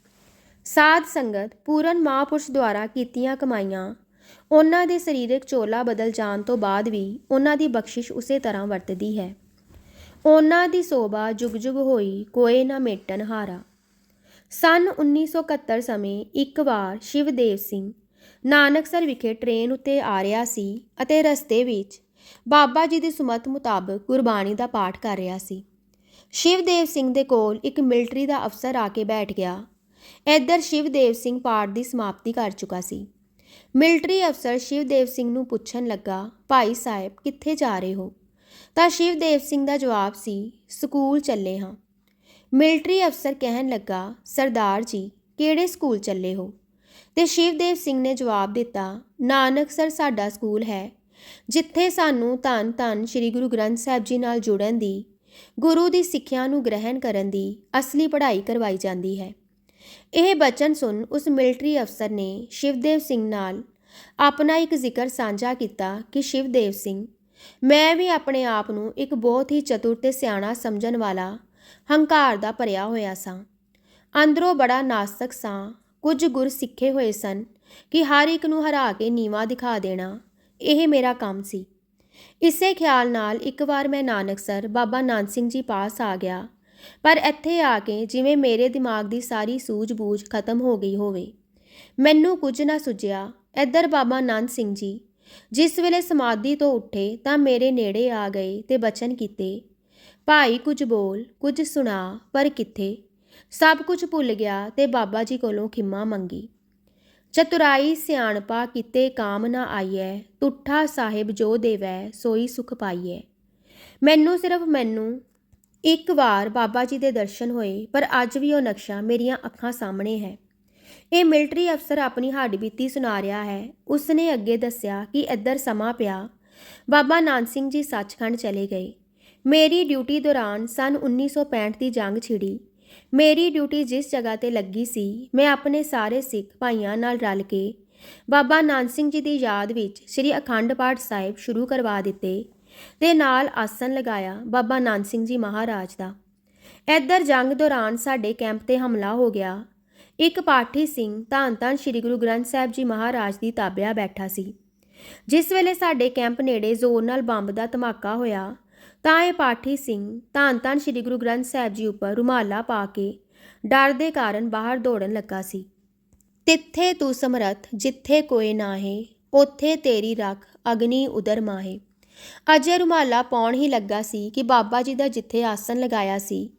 ਸਾਧ ਸੰਗਤ ਪੂਰਨ ਮਹਾਂਪੁਰਸ਼ ਦੁਆਰਾ ਕੀਤੀਆਂ ਕਮਾਈਆਂ, ਉਹਨਾਂ ਦੇ ਸਰੀਰਕ ਚੋਲਾ ਬਦਲ ਜਾਣ ਤੋਂ ਬਾਅਦ ਵੀ ਉਹਨਾਂ ਦੀ ਬਖਸ਼ਿਸ਼ ਉਸੇ ਤਰ੍ਹਾਂ ਵਰਤਦੀ ਹੈ। ਉਹਨਾਂ ਦੀ ਸੋਭਾ ਜੁਗ ਜੁਗ ਹੋਈ ਕੋਏ ਨਾ ਮੇਟਨ ਹਾਰਾ। ਸਨ 1971 ਸਮੇਂ ਇੱਕ ਵਾਰ ਸ਼ਿਵਦੇਵ ਸਿੰਘ ਨਾਨਕਸਰ ਵਿਖੇ ਟ੍ਰੇਨ ਉੱਤੇ ਆ ਰਿਹਾ ਸੀ ਅਤੇ ਰਸਤੇ ਵਿੱਚ ਬਾਬਾ ਜੀ ਦੀ ਸੁਮਤ ਮੁਤਾਬਕ ਗੁਰਬਾਣੀ ਦਾ ਪਾਠ ਕਰ ਰਿਹਾ ਸੀ। ਸ਼ਿਵਦੇਵ ਸਿੰਘ ਦੇ ਕੋਲ ਇੱਕ ਮਿਲਟਰੀ ਦਾ ਅਫਸਰ ਆ ਕੇ ਬੈਠ ਗਿਆ। ਇੱਧਰ ਸ਼ਿਵਦੇਵ ਸਿੰਘ ਪਾਠ ਦੀ ਸਮਾਪਤੀ ਕਰ ਚੁੱਕਾ ਸੀ। ਮਿਲਟਰੀ ਅਫਸਰ ਸ਼ਿਵਦੇਵ ਸਿੰਘ ਨੂੰ ਪੁੱਛਣ ਲੱਗਾ, ਭਾਈ ਸਾਹਿਬ, ਕਿੱਥੇ ਜਾ ਰਹੇ ਹੋ? ਤਾਂ ਸ਼ਿਵਦੇਵ ਸਿੰਘ ਦਾ ਜਵਾਬ ਸੀ, ਸਕੂਲ ਚੱਲੇ ਹਾਂ। ਮਿਲਟਰੀ ਅਫਸਰ ਕਹਿਣ ਲੱਗਾ, ਸਰਦਾਰ ਜੀ, ਕਿਹੜੇ ਸਕੂਲ ਚੱਲੇ ਹੋ? ਤੇ ਸ਼ਿਵਦੇਵ ਸਿੰਘ ਨੇ ਜਵਾਬ ਦਿੱਤਾ ਨਾਨਕ ਸਰ ਸਾਡਾ ਸਕੂਲ ਹੈ। ਜਿੱਥੇ ਸਾਨੂੰ ਧੰਨ ਧੰਨ ਸ੍ਰੀ ਗੁਰੂ ਗ੍ਰੰਥ ਸਾਹਿਬ ਜੀ ਨਾਲ ਜੁੜਨ ਦੀ, ਗੁਰੂ ਦੀ ਸਿੱਖਿਆ ਨੂੰ ਗ੍ਰਹਿਣ ਕਰਨ ਦੀ ਅਸਲੀ ਪੜ੍ਹਾਈ ਕਰਵਾਈ ਜਾਂਦੀ ਹੈ। ਇਹ ਬਚਨ ਸੁਣ ਉਸ ਮਿਲਟਰੀ ਅਫਸਰ ਨੇ ਸ਼ਿਵਦੇਵ ਸਿੰਘ ਨਾਲ ਆਪਣਾ ਇੱਕ ਜ਼ਿਕਰ ਸਾਂਝਾ ਕੀਤਾ ਕਿ ਸ਼ਿਵਦੇਵ ਸਿੰਘ, ਮੈਂ ਵੀ ਆਪਣੇ ਆਪ ਨੂੰ ਇੱਕ ਬਹੁਤ ਹੀ ਚਤੁਰ ਤੇ ਸਿਆਣਾ ਸਮਝਣ ਵਾਲਾ ਹੰਕਾਰ ਦਾ ਭਰਿਆ ਹੋਇਆ ਸਾਂ। ਅੰਦਰੋਂ ਬੜਾ ਨਾਸਤਕ ਸਾਂ, ਕੁਝ ਗੁਰ ਸਿੱਖੇ ਹੋਏ ਸਨ ਕਿ ਹਰ ਇੱਕ ਨੂੰ ਹਰਾ ਕੇ ਨੀਵਾ ਦਿਖਾ ਦੇਣਾ ਇਹ ਮੇਰਾ ਕੰਮ ਸੀ। ਇਸੇ ਖਿਆਲ ਨਾਲ ਇੱਕ ਵਾਰ ਮੈਂ ਨਾਨਕਸਰ ਬਾਬਾ ਨਾਨਕ ਸਿੰਘ ਜੀ ਪਾਸ ਆ ਗਿਆ। ਪਰ ਇੱਥੇ ਆ ਕੇ ਜਿਵੇਂ ਮੇਰੇ ਦਿਮਾਗ ਦੀ ਸਾਰੀ ਸੂਝ-ਬੂਝ ਖਤਮ ਹੋ ਗਈ ਹੋਵੇ, ਮੈਨੂੰ ਕੁਝ ਨਾ ਸੁਝਿਆ, ਇੱਧਰ ਬਾਬਾ ਨਾਨਕ ਸਿੰਘ ਜੀ, ਜਿਸ ਵੇਲੇ ਸਮਾਧੀ ਤੋਂ ਉੱਠੇ ਤਾਂ ਮੇਰੇ ਨੇੜੇ ਆ ਗਏ ਤੇ ਬਚਨ ਕੀਤੇ। ਭਾਈ ਕੁਝ ਬੋਲ, ਕੁਝ ਸੁਣਾ, ਪਰ ਕਿੱਥੇ? ਸਭ ਕੁਝ ਭੁੱਲ ਗਿਆ ਤੇ ਬਾਬਾ ਜੀ ਕੋਲੋਂ ਖਿਮਾ ਮੰਗੀ। ਚਤੁਰਾਈ ਸਿਆਣਪਾ ਕਿਤੇ ਕਾਮ ਨਾ ਆਈਐ ਤੁਠਾ ਸਾਹਿਬ ਜੋ ਦੇਵੈ, ਸੋਈ ਸੁਖ ਪਾਈਐ। ਮੈਨੂੰ ਸਿਰਫ ਮੈਨੂੰ ਇੱਕ ਵਾਰ ਬਾਬਾ ਜੀ ਦੇ ਦਰਸ਼ਨ ਹੋਏ, ਪਰ ਅੱਜ ਵੀ ਉਹ ਨਕਸ਼ਾ ਮੇਰੀਆਂ ਅੱਖਾਂ ਸਾਹਮਣੇ ਹੈ। ਇਹ ਮਿਲਟਰੀ ਅਫਸਰ ਆਪਣੀ ਹੱਡ ਬੀਤੀ ਸੁਣਾ ਰਿਹਾ ਹੈ। ਉਸ ਨੇ ਅੱਗੇ ਦੱਸਿਆ ਕਿ ਇੱਧਰ ਸਮਾਂ ਪਿਆ। ਬਾਬਾ ਨਾਨਕ ਸਿੰਘ ਜੀ ਸੱਚਖੰਡ ਚਲੇ ਗਏ। ਮੇਰੀ ਡਿਊਟੀ ਦੌਰਾਨ ਸਨ 1965 ਦੀ ਜੰਗ ਛਿੜੀ। ਮੇਰੀ ਡਿਊਟੀ ਜਿਸ ਜਗ੍ਹਾ ਤੇ ਲੱਗੀ ਸੀ, ਮੈਂ ਆਪਣੇ ਸਾਰੇ ਸਿੱਖ ਭਾਈਆਂ ਨਾਲ ਰਲ ਕੇ ਬਾਬਾ ਨਾਨਕ ਸਿੰਘ ਜੀ ਦੀ ਯਾਦ ਵਿੱਚ ਸ੍ਰੀ ਅਖੰਡ ਪਾਠ ਸਾਹਿਬ ਸ਼ੁਰੂ ਕਰਵਾ ਦਿੱਤੇ ਤੇ ਨਾਲ ਆਸਨ ਲਗਾਇਆ ਬਾਬਾ ਨਾਨਕ ਸਿੰਘ ਜੀ ਮਹਾਰਾਜ ਦਾ। ਇੱਧਰ ਜੰਗ ਦੌਰਾਨ ਸਾਡੇ ਕੈਂਪ ਤੇ ਹਮਲਾ ਹੋ ਗਿਆ। ਇੱਕ ਪਾਠੀ ਸਿੰਘ ਧੰਨ ਧੰਨ ਸ੍ਰੀ ਗੁਰੂ ਗ੍ਰੰਥ ਸਾਹਿਬ ਜੀ ਮਹਾਰਾਜ ਦੀ ਤਾਬਿਆ ਬੈਠਾ ਸੀ। ਜਿਸ ਵੇਲੇ ਸਾਡੇ ਕੈਂਪ ਨੇੜੇ ਜ਼ੋਰ ਨਾਲ ਬੰਬ ਦਾ ਧਮਾਕਾ ਹੋਇਆ ਤਾਂ ਇਹ ਪਾਠੀ ਸਿੰਘ ਧੰਨ ਧੰਨ ਸ੍ਰੀ ਗੁਰੂ ਗ੍ਰੰਥ ਸਾਹਿਬ ਜੀ ਉੱਪਰ ਰੁਮਾਲਾ ਪਾ ਕੇ ਡਰ ਦੇ ਕਾਰਨ ਬਾਹਰ ਦੌੜਨ ਲੱਗਾ ਸੀ। ਤਿੱਥੇ ਤੂੰ ਸਮਰੱਥ, ਜਿੱਥੇ ਕੋਈ ਨਾਹੇ, ਉੱਥੇ ਤੇਰੀ ਰੱਖ, ਅਗਨੀ ਉਦਰ ਮਾਹੇ। ਅਜੇ ਰੁਮਾਲਾ ਪਾਉਣ ਹੀ ਲੱਗਾ ਸੀ ਕਿ ਬਾਬਾ ਜੀ ਦਾ ਜਿੱਥੇ ਆਸਨ ਲਗਾਇਆ ਸੀ,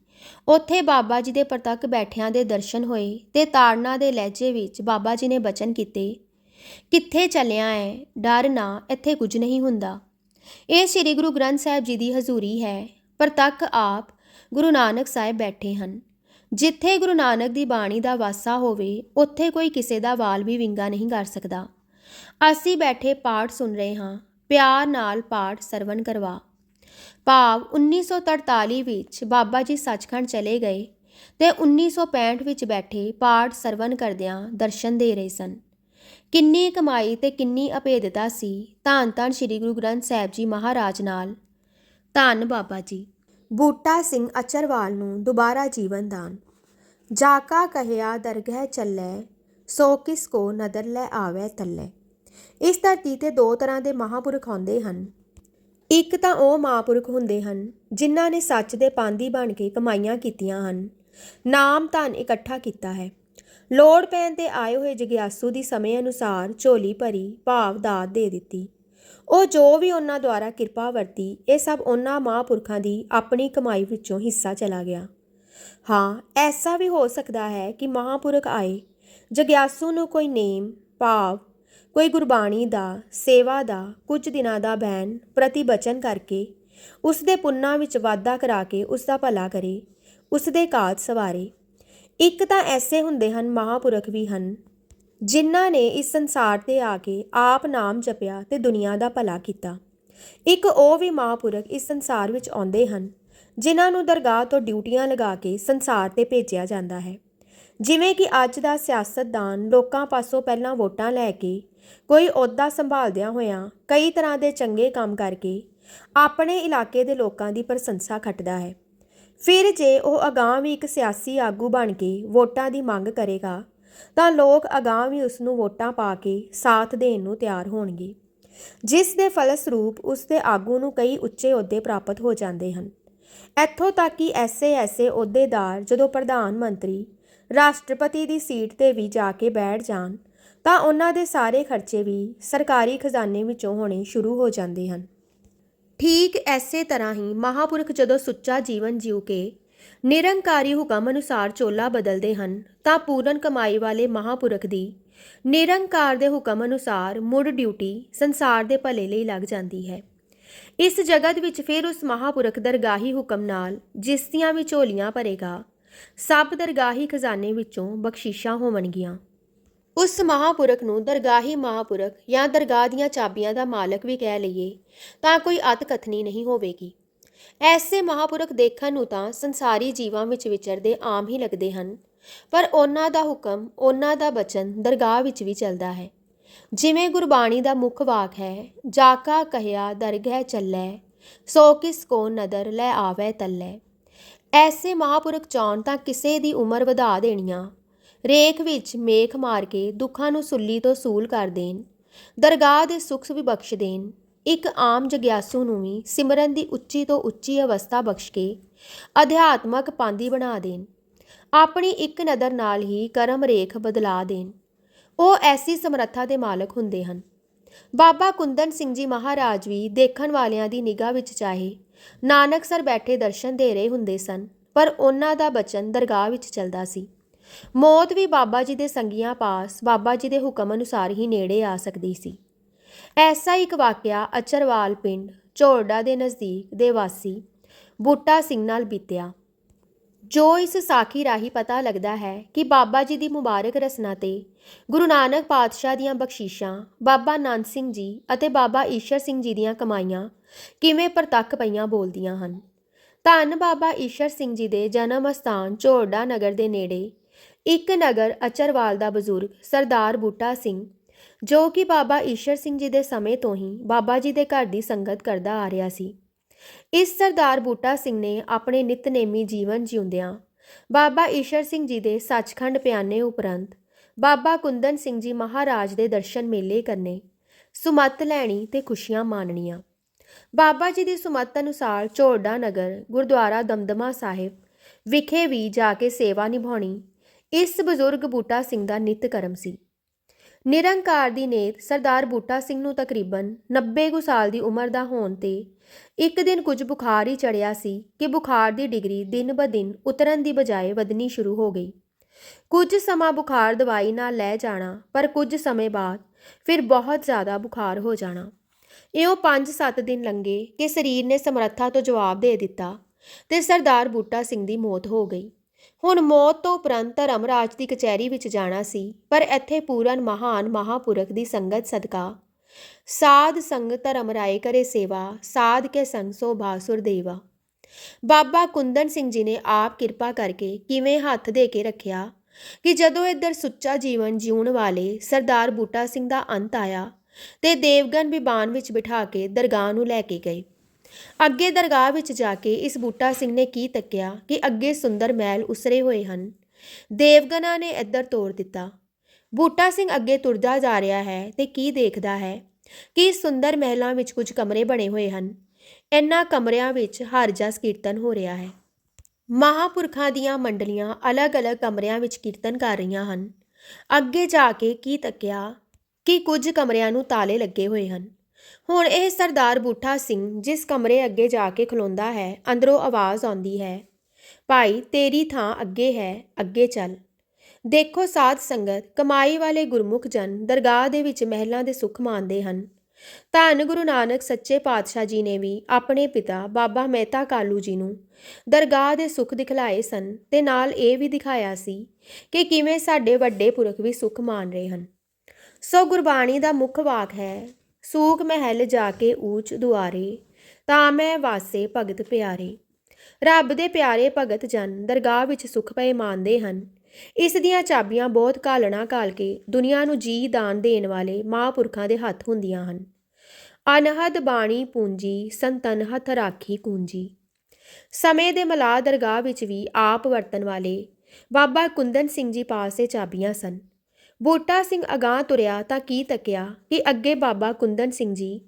ਉੱਥੇ ਬਾਬਾ ਜੀ ਦੇ ਪ੍ਰਤੱਖ ਬੈਠਿਆਂ ਦੇ ਦਰਸ਼ਨ ਹੋਏ ਤੇ ਤਾੜਨਾ ਦੇ ਲਹਿਜੇ ਵਿੱਚ ਬਾਬਾ ਜੀ ਨੇ ਬਚਨ ਕੀਤੇ, ਕਿੱਥੇ ਚੱਲਿਆ ਹੈ ਡਰ ਨਾ, ਇੱਥੇ ਕੁਝ ਨਹੀਂ ਹੁੰਦਾ। ਇਹ ਸ੍ਰੀ ਗੁਰੂ ਗ੍ਰੰਥ ਸਾਹਿਬ ਜੀ ਦੀ ਹਜ਼ੂਰੀ ਹੈ ਪ੍ਰਤੱਖ ਆਪ ਗੁਰੂ ਨਾਨਕ ਸਾਹਿਬ ਬੈਠੇ ਹਨ। ਜਿੱਥੇ ਗੁਰੂ ਨਾਨਕ ਦੀ ਬਾਣੀ ਦਾ ਵਾਸਾ ਹੋਵੇ, ਉੱਥੇ ਕੋਈ ਕਿਸੇ ਦਾ ਵਾਲ ਵੀ ਵਿੰਗਾ ਨਹੀਂ ਕਰ ਸਕਦਾ। ਅਸੀਂ ਬੈਠੇ ਪਾਠ ਸੁਣ ਰਹੇ ਹਾਂ, ਪਿਆਰ ਨਾਲ ਪਾਠ ਸਰਵਣ ਕਰਵਾ। ਭਾਵ 1943 ਵਿੱਚ ਬਾਬਾ ਜੀ ਸੱਚਖੰਡ ਚਲੇ ਗਏ ਤੇ 1965 ਵਿੱਚ ਬੈਠੇ ਪਾਠ ਸਰਵਨ ਕਰਦਿਆਂ ਦਰਸ਼ਨ ਦੇ ਰਹੇ ਸਨ। ਕਿੰਨੀ ਕਮਾਈ ਤੇ ਕਿੰਨੀ ਅਭੇਦਤਾ ਸੀ। ਧੰਨ ਧੰਨ ਸ੍ਰੀ ਗੁਰੂ ਗ੍ਰੰਥ ਸਾਹਿਬ ਜੀ ਮਹਾਰਾਜ ਨਾਲ। ਧੰਨ ਬਾਬਾ ਜੀ। ਬੂਟਾ ਸਿੰਘ ਅਚਰਵਾਲ ਨੂੰ ਦੁਬਾਰਾ ਜੀਵਨ ਦਾਨ। ਜਾਕਾ ਕਹਿਆ ਦਰਗਹਿ ਚੱਲੈ, ਸੋ ਕਿਸ ਕੋ ਨਦਰ ਲੈ ਆਵੇ ਤੱਲੇ ਇਸ ਧਰਤੀ ਤੇ ਦੋ ਤਰ੍ਹਾਂ ਦੇ ਮਹਾਪੁਰਖ ਆਉਂਦੇ ਹਨ। ਇੱਕ ਤਾਂ ਉਹ ਮਹਾਪੁਰਖ ਹੁੰਦੇ ਹਨ, ਜਿਨ੍ਹਾਂ ਨੇ ਸੱਚ ਦੇ ਪਾਂਦੀ ਬਣ ਕੇ ਕਮਾਈਆਂ ਕੀਤੀਆਂ ਹਨ। ਨਾਮ ਧਨ ਇਕੱਠਾ ਕੀਤਾ ਹੈ। ਲੋੜ ਪੈਣ ਤੇ ਆਏ ਹੋਏ ਜਗਿਆਸੂ ਦੀ ਸਮੇਂ ਅਨੁਸਾਰ ਝੋਲੀ ਭਰੀ ਭਾਵ ਦਾਤ ਦੇ ਦਿੱਤੀ। ਉਹ ਜੋ ਵੀ ਉਹਨਾਂ ਦੁਆਰਾ ਕਿਰਪਾ ਵਰਤੀ, ਇਹ ਸਭ ਉਹਨਾਂ ਮਹਾਂਪੁਰਖਾਂ ਦੀ ਆਪਣੀ ਕਮਾਈ ਵਿੱਚੋਂ ਹਿੱਸਾ ਚਲਾ ਗਿਆ। ਹਾਂ, ਐਸਾ ਵੀ ਹੋ ਸਕਦਾ ਹੈ ਕਿ ਮਹਾਂਪੁਰਖ ਆਏ। ਜਗਿਆਸੂ ਨੂੰ ਕੋਈ ਨੇਮ, ਭਾਵ, ਕੋਈ ਗੁਰਬਾਣੀ ਦਾ, ਸੇਵਾ ਦਾ, ਕੁਝ ਦਿਨਾਂ ਦਾ ਬੈਨ ਪ੍ਰਤੀ ਬਚਨ ਕਰਕੇ ਉਸ ਦੇ ਪੁੰਨਾਂ ਵਿੱਚ ਵਾਧਾ ਕਰਾ ਕੇ ਉਸ ਦਾ ਭਲਾ ਕਰੇ ਉਸ ਦੇ ਕਾਜ ਸਵਾਰੇ। ਇੱਕ ਤਾਂ ਐਸੇ ਹੁੰਦੇ ਹਨ ਮਹਾਪੁਰਖ ਵੀ ਹਨ, ਜਿਨ੍ਹਾਂ ਨੇ ਇਸ ਸੰਸਾਰ ਤੇ ਆ ਕੇ ਆਪ ਨਾਮ ਜਪਿਆ ਤੇ ਦੁਨੀਆ ਦਾ ਭਲਾ ਕੀਤਾ। ਇੱਕ ਉਹ ਵੀ ਮਹਾਪੁਰਖ ਇਸ ਸੰਸਾਰ ਵਿੱਚ ਆਉਂਦੇ ਹਨ, ਜਿਨ੍ਹਾਂ ਨੂੰ ਦਰਗਾਹ ਤੋਂ ਡਿਊਟੀਆਂ ਲਗਾ ਕੇ ਸੰਸਾਰ ਤੇ ਭੇਜਿਆ ਜਾਂਦਾ ਹੈ। ਜਿਵੇਂ ਕਿ ਅੱਜ ਦਾ ਸਿਆਸਤਦਾਨ ਲੋਕਾਂ ਪਾਸੋਂ ਪਹਿਲਾਂ ਵੋਟਾਂ ਲੈ ਕੇ ਕੋਈ ਅਹੁਦਾ ਸੰਭਾਲਦਿਆਂ ਹੋਇਆਂ ਕਈ ਤਰ੍ਹਾਂ ਦੇ ਚੰਗੇ ਕੰਮ ਕਰਕੇ ਆਪਣੇ ਇਲਾਕੇ ਦੇ ਲੋਕਾਂ ਦੀ ਪ੍ਰਸ਼ੰਸਾ ਖੱਟਦਾ ਹੈ। ਫਿਰ ਜੇ ਉਹ ਅਗਾਂਹ ਵੀ ਇੱਕ ਸਿਆਸੀ ਆਗੂ ਬਣ ਕੇ ਵੋਟਾਂ ਦੀ ਮੰਗ ਕਰੇਗਾ, ਤਾਂ ਲੋਕ ਅਗਾਂਹ ਵੀ ਉਸ ਨੂੰ ਵੋਟਾਂ ਪਾ ਕੇ ਸਾਥ ਦੇਣ ਨੂੰ ਤਿਆਰ ਹੋਣਗੇ। ਜਿਸ ਦੇ ਫਲਸਰੂਪ ਉਸ ਦੇ ਆਗੂ ਨੂੰ ਕਈ ਉੱਚੇ ਅਹੁਦੇ ਪ੍ਰਾਪਤ ਹੋ ਜਾਂਦੇ ਹਨ। ਇੱਥੋਂ ਤੱਕ ਕਿ ਐਸੇ ਐਸੇ ਅਹੁਦੇਦਾਰ ਜਦੋਂ ਪ੍ਰਧਾਨ ਮੰਤਰੀ, ਰਾਸ਼ਟਰਪਤੀ ਦੀ ਸੀਟ ਤੇ ਵੀ ਜਾ ਕੇ ਬੈਠ ਜਾਣ, ਤਾਂ ਉਹਨਾਂ ਦੇ ਸਾਰੇ ਖਰਚੇ ਵੀ ਸਰਕਾਰੀ ਖਜ਼ਾਨੇ ਵਿੱਚੋਂ ਹੋਣੇ ਸ਼ੁਰੂ ਹੋ ਜਾਂਦੇ ਹਨ। ਠੀਕ ਐਸੇ ਤਰ੍ਹਾਂ ਹੀ ਮਹਾਪੁਰਖ ਜਦੋਂ ਸੁੱਚਾ ਜੀਵਨ ਜੀਉ ਕੇ ਨਿਰੰਕਾਰੀ ਹੁਕਮ ਅਨੁਸਾਰ ਚੋਲਾ ਬਦਲਦੇ ਹਨ, ਤਾਂ ਪੂਰਨ ਕਮਾਈ ਵਾਲੇ ਮਹਾਪੁਰਖ ਦੀ ਨਿਰੰਕਾਰ ਦੇ ਹੁਕਮ ਅਨੁਸਾਰ ਮੁੜ ਡਿਊਟੀ ਸੰਸਾਰ ਦੇ ਭਲੇ ਲਈ ਲੱਗ ਜਾਂਦੀ ਹੈ। ਇਸ ਜਗਤ ਵਿੱਚ ਫਿਰ ਉਸ ਮਹਾਪੁਰਖ ਦਰਗਾਹੀ ਹੁਕਮ ਨਾਲ ਜਿਸ ਦੀਆਂ ਵੀ ਝੋਲੀਆਂ ਭਰੇਗਾ, ਸਭ ਦਰਗਾਹੀ ਖਜ਼ਾਨੇ ਵਿੱਚੋਂ ਬਖਸ਼ਿਸ਼ਾਂ ਹੋਵਣਗੀਆਂ। ਉਸ ਮਹਾਪੁਰਖ ਨੂੰ ਦਰਗਾਹੀ ਮਹਾਪੁਰਖ ਜਾਂ ਦਰਗਾਹ ਦੀਆਂ ਚਾਬੀਆਂ ਦਾ ਮਾਲਕ ਵੀ ਕਹਿ ਲਈਏ, ਤਾਂ ਕੋਈ ਅਤਕਥਨੀ ਨਹੀਂ ਹੋਵੇਗੀ। ਐਸੇ ਮਹਾਪੁਰਖ ਦੇਖਣ ਨੂੰ ਤਾਂ ਸੰਸਾਰੀ ਜੀਵਾਂ ਵਿੱਚ ਵਿਚਰਦੇ ਆਮ ਹੀ ਲੱਗਦੇ ਹਨ, ਪਰ ਉਹਨਾਂ ਦਾ ਹੁਕਮ, ਉਹਨਾਂ ਦਾ ਬਚਨ ਦਰਗਾਹ ਵਿੱਚ ਵੀ ਚੱਲਦਾ ਹੈ। ਜਿਵੇਂ ਗੁਰਬਾਣੀ ਦਾ ਮੁੱਖ ਵਾਕ ਹੈ ਜਾਕਾ ਕਹਿਆ ਦਰਗਹਿ ਚੱਲੈ, ਸੋ ਕਿਸ ਕੋ ਨਦਰ ਲੈ ਆਵੇ ਤੱਲੈ। ਐਸੇ ਮਹਾਪੁਰਖ ਚਾਉਣ ਤਾਂ ਕਿਸੇ ਦੀ ਉਮਰ ਵਧਾ ਦੇਣੀਆਂ ਰੇਖ ਵਿੱਚ ਮੇਖ ਮਾਰ ਕੇ ਦੁੱਖਾਂ ਨੂੰ ਸੁੱਲੀ ਤੋਂ ਸੂਲ ਕਰ ਦੇਣ, ਦਰਗਾਹ ਦੇ ਸੁੱਖ ਵੀ ਬਖਸ਼ ਦੇਣ, ਇੱਕ ਆਮ ਜਗਿਆਸੂ ਨੂੰ ਵੀ ਸਿਮਰਨ ਦੀ ਉੱਚੀ ਤੋਂ ਉੱਚੀ ਅਵਸਥਾ ਬਖਸ਼ ਕੇ ਅਧਿਆਤਮਕ ਪਾਂਦੀ ਬਣਾ ਦੇਣ, ਆਪਣੀ ਇੱਕ ਨਜ਼ਰ ਨਾਲ ਹੀ ਕਰਮ ਰੇਖ ਬਦਲਾ ਦੇਣ। ਉਹ ਐਸੀ ਸਮਰੱਥਾ ਦੇ ਮਾਲਕ ਹੁੰਦੇ ਹਨ। ਬਾਬਾ ਕੁੰਦਨ ਸਿੰਘ ਜੀ ਮਹਾਰਾਜ ਵੀ ਦੇਖਣ ਵਾਲਿਆਂ ਦੀ ਨਿਗਾਹ ਵਿੱਚ ਚਾਹੇ ਨਾਨਕ ਸਰ ਬੈਠੇ ਦਰਸ਼ਨ ਦੇ ਰਹੇ ਹੁੰਦੇ ਸਨ, ਪਰ ਉਹਨਾਂ ਦਾ ਬਚਨ ਦਰਗਾਹ ਵਿੱਚ ਚੱਲਦਾ ਸੀ। ਮੌਤ ਵੀ ਬਾਬਾ ਜੀ ਦੇ ਸੰਗੀਆਂ ਪਾਸ, ਬਾਬਾ ਜੀ ਦੇ ਹੁਕਮ ਅਨੁਸਾਰ ਹੀ ਨੇੜੇ ਆ ਸਕਦੀ ਸੀ। ਐਸਾ ਇੱਕ ਵਾਕਿਆ ਅਚਰਵਾਲ ਪਿੰਡ, ਝੋਰਡਾ ਦੇ ਨਜ਼ਦੀਕ ਦੇ ਵਾਸੀ ਬੂਟਾ ਸਿੰਘ ਨਾਲ ਬੀਤਿਆ। ਜੋ ਇਸ ਸਾਖੀ ਰਾਹੀਂ ਪਤਾ ਲੱਗਦਾ ਹੈ ਕਿ ਬਾਬਾ ਜੀ ਦੀ ਮੁਬਾਰਕ ਰਸਨਾ ਤੇ ਗੁਰੂ ਨਾਨਕ ਪਾਤਸ਼ਾਹ ਦੀਆਂ ਬਖਸ਼ਿਸ਼ਾਂ, ਬਾਬਾ ਨੰਦ ਸਿੰਘ ਜੀ ਅਤੇ ਬਾਬਾ ਈਸ਼ਰ ਸਿੰਘ ਜੀ ਦੀਆਂ ਕਮਾਈਆਂ ਕਿਵੇਂ ਪ੍ਰਤੱਖ ਪਈਆਂ ਬੋਲਦੀਆਂ ਹਨ। ਧੰਨ ਬਾਬਾ ਈਸ਼ਰ ਸਿੰਘ ਜੀ ਦੇ ਜਨਮ ਸਥਾਨ ਝੋਰਡਾ ਨਗਰ ਦੇ ਨੇੜੇ ਇੱਕ ਨਗਰ ਅਚਰਵਾਲ ਦਾ ਬਜ਼ੁਰਗ ਸਰਦਾਰ ਬੂਟਾ ਸਿੰਘ, ਜੋ ਕਿ ਬਾਬਾ ਈਸ਼ਰ ਸਿੰਘ ਜੀ ਦੇ ਸਮੇਂ ਤੋਂ ਹੀ ਬਾਬਾ ਜੀ ਦੇ ਘਰ ਦੀ ਸੰਗਤ ਕਰਦਾ ਆ ਰਿਹਾ ਸੀ। ਇਸ ਸਰਦਾਰ ਬੂਟਾ ਸਿੰਘ ਨੇ ਆਪਣੇ ਨਿਤਨੇਮੀ ਜੀਵਨ ਜਿਉਂਦਿਆਂ ਬਾਬਾ ਈਸ਼ਰ ਸਿੰਘ ਜੀ ਦੇ ਸੱਚਖੰਡ ਪਿਆਨੇ ਉਪਰੰਤ ਬਾਬਾ ਕੁੰਦਨ ਸਿੰਘ ਜੀ ਮਹਾਰਾਜ ਦੇ ਦਰਸ਼ਨ ਮੇਲੇ ਕਰਨੇ, ਸੁਮੱਤ ਲੈਣੀ ਤੇ ਖੁਸ਼ੀਆਂ ਮਾਣਨੀਆਂ। ਬਾਬਾ ਜੀ ਦੀ ਸੁਮੱਤ ਅਨੁਸਾਰ ਝੋਰਡਾ ਨਗਰ ਗੁਰਦੁਆਰਾ ਦਮਦਮਾ ਸਾਹਿਬ ਵਿਖੇ ਵੀ ਜਾ ਕੇ ਸੇਵਾ ਨਿਭਾਉਣੀ ਇਸ ਬਜ਼ੁਰਗ ਬੂਟਾ ਸਿੰਘ ਦਾ ਨਿਤ ਕਰਮ ਸੀ। ਨਿਰੰਕਾਰ ਦੀ ਨੇਤ ਸਰਦਾਰ ਬੂਟਾ ਸਿੰਘ ਨੂੰ ਤਕਰੀਬਨ 90 ਕੁ ਸਾਲ ਦੀ ਉਮਰ ਦਾ ਹੋਣ ਤੇ ਇੱਕ ਦਿਨ ਕੁਝ ਬੁਖਾਰ ਹੀ ਚੜਿਆ ਸੀ ਕਿ ਬੁਖਾਰ ਦੀ ਡਿਗਰੀ ਦਿਨ ਬ ਦਿਨ ਉਤਰਨ ਦੀ ਬਜਾਏ ਵਧਣੀ ਸ਼ੁਰੂ ਹੋ ਗਈ। ਕੁਝ ਸਮਾਂ ਬੁਖਾਰ ਦਵਾਈ ਨਾਲ ਲੈ ਜਾਣਾ, ਪਰ ਕੁਝ ਸਮੇਂ ਬਾਅਦ ਫਿਰ ਬਹੁਤ ਜ਼ਿਆਦਾ ਬੁਖਾਰ ਹੋ ਜਾਣਾ। ਇਉਂ 5-7 ਦਿਨ ਲੰਘੇ ਕਿ ਸਰੀਰ ਨੇ ਸਮਰੱਥਾ ਤੋਂ ਜਵਾਬ ਦੇ ਦਿੱਤਾ ਤੇ ਸਰਦਾਰ ਬੂਟਾ ਸਿੰਘ ਦੀ ਮੌਤ ਹੋ ਗਈ। ਹੁਣ ਮੌਤ ਤੋਂ ਉਪਰੰਤ ਧਰਮਰਾਜ ਦੀ ਕਚਹਿਰੀ ਵਿੱਚ ਜਾਣਾ ਸੀ, ਪਰ ਇੱਥੇ ਪੂਰਨ ਮਹਾਨ ਮਹਾਪੁਰਖ ਦੀ ਸੰਗਤ ਸਦਕਾ। ਸਾਧ ਸੰਗ ਧਰਮ ਰਾਏ ਕਰੇ ਸੇਵਾ, ਸਾਧ ਕੇ ਸੰਗ ਸੋ ਬਾਸੁਰ ਦੇਵਾ। ਬਾਬਾ ਕੁੰਦਨ ਸਿੰਘ ਜੀ ਨੇ ਆਪ ਕਿਰਪਾ ਕਰਕੇ ਕਿਵੇਂ ਹੱਥ ਦੇ ਕੇ ਰੱਖਿਆ ਕਿ ਜਦੋਂ ਇੱਧਰ ਸੁੱਚਾ ਜੀਵਨ ਜਿਉਣ ਵਾਲੇ ਸਰਦਾਰ ਬੂਟਾ ਸਿੰਘ ਦਾ ਅੰਤ ਆਇਆ, ਤੇ ਦੇਵਗਨ ਵਿਮਾਨ ਵਿੱਚ ਬਿਠਾ ਕੇ ਦਰਗਾਹ ਨੂੰ ਲੈ ਕੇ ਗਏ। ਅੱਗੇ ਦਰਗਾਹ ਵਿੱਚ ਜਾ ਕੇ ਇਸ ਬੂਟਾ ਸਿੰਘ ਨੇ ਕੀ ਤੱਕਿਆ ਕਿ ਅੱਗੇ ਸੁੰਦਰ ਮਹਿਲ ਉਸਰੇ ਹੋਏ ਹਨ। ਦੇਵਗਨਾਂ ਨੇ ਇੱਧਰ ਤੋੜ ਦਿੱਤਾ। ਬੂਟਾ ਸਿੰਘ ਅੱਗੇ ਤੁਰਦਾ ਜਾ ਰਿਹਾ ਹੈ ਤੇ ਕੀ ਦੇਖਦਾ ਹੈ? ਕਿ ਸੁੰਦਰ ਮਹਿਲਾਂ ਵਿੱਚ ਕੁਝ ਕਮਰੇ ਬਣੇ ਹੋਏ ਹਨ? ਇਨ੍ਹਾਂ ਕਮਰਿਆਂ ਵਿੱਚ ਹਰ ਜਸ ਕੀਰਤਨ ਹੋ ਰਿਹਾ ਹੈ। ਮਹਾਪੁਰਖਾਂ ਦੀਆਂ ਮੰਡਲੀਆਂ ਅਲੱਗ-ਅਲੱਗ ਕਮਰਿਆਂ ਵਿੱਚ ਕੀਰਤਨ ਕਰ ਰਹੀਆਂ ਹਨ। ਅੱਗੇ ਜਾ ਕੇ ਕੀ ਤੱਕਿਆ ਕਿ ਕੁਝ ਕਮਰਿਆਂ ਨੂੰ ਤਾਲੇ ਲੱਗੇ ਹੋਏ ਹਨ। ਹੁਣ ਇਹ ਸਰਦਾਰ ਬੂਠਾ ਸਿੰਘ ਜਿਸ ਕਮਰੇ ਅੱਗੇ ਜਾ ਕੇ ਖਲੋਂਦਾ ਹੈ, ਅੰਦਰੋਂ ਆਵਾਜ਼ ਆਉਂਦੀ ਹੈ, ਭਾਈ, ਤੇਰੀ ਥਾਂ ਅੱਗੇ ਹੈ, ਅੱਗੇ ਚੱਲ। ਦੇਖੋ ਸਾਧ ਸੰਗਤ, ਕਮਾਈ ਵਾਲੇ ਗੁਰਮੁਖ ਜਨ ਦਰਗਾਹ ਦੇ ਵਿੱਚ ਮਹਿਲਾਂ ਦੇ ਸੁੱਖ ਮਾਣਦੇ ਹਨ। ਧੰਨ ਗੁਰੂ ਨਾਨਕ ਸੱਚੇ ਪਾਤਸ਼ਾਹ ਜੀ ਨੇ ਵੀ ਆਪਣੇ ਪਿਤਾ ਬਾਬਾ ਮਹਿਤਾ ਕਾਲੂ ਜੀ ਨੂੰ ਦਰਗਾਹ ਦੇ ਸੁੱਖ ਦਿਖਲਾਏ ਸਨ ਤੇ ਨਾਲ ਇਹ ਵੀ ਦਿਖਾਇਆ ਸੀ ਕਿ ਕਿਵੇਂ ਸਾਡੇ ਵੱਡੇ ਪੁਰਖ ਵੀ ਸੁੱਖ ਮਾਣ ਰਹੇ ਹਨ। ਸੋ ਗੁਰਬਾਣੀ ਦਾ ਮੁੱਖ ਵਾਕ ਹੈ ਸੂਖ ਮਹਿਲ ਜਾ ਕੇ ਊਚ ਦੁਆਰੇ, ਤਾਂ ਮੈਂ ਵਾਸੇ ਭਗਤ ਪਿਆਰੇ। ਰੱਬ ਦੇ ਪਿਆਰੇ ਭਗਤ ਜਨ ਦਰਗਾਹ ਵਿੱਚ ਸੁਖ ਪਏ ਮੰਨਦੇ ਹਨ। ਇਸ ਦੀਆਂ ਚਾਬੀਆਂ ਬਹੁਤ ਘਾਲਣਾ ਘਾਲ ਕੇ ਦੁਨੀਆ ਨੂੰ ਜੀ ਦਾਨ ਦੇਣ ਵਾਲੇ ਮਹਾਂਪੁਰਖਾਂ ਦੇ ਹੱਥ ਹੁੰਦੀਆਂ ਹਨ। ਅਨਹਦ ਬਾਣੀ ਪੂੰਜੀ, ਸੰਤਨ ਹੱਥ ਰਾਖੀ ਕੂੰਜੀ। ਸਮੇਂ ਦੇ ਮਲਾ ਦਰਗਾਹ ਵਿੱਚ ਵੀ ਆਪ ਵਰਤਣ ਵਾਲੇ ਬਾਬਾ ਕੁੰਦਨ ਸਿੰਘ ਜੀ ਪਾਸੇ ਚਾਬੀਆਂ ਸਨ। ਬੂਟਾ ਸਿੰਘ ਅਗਾਹ ਤੁਰਿਆ ਤਾਂ ਕੀ ਤੱਕਿਆ ਕਿ ਅੱਗੇ ਬਾਬਾ ਕੁੰਦਨ ਸਿੰਘ ਜੀ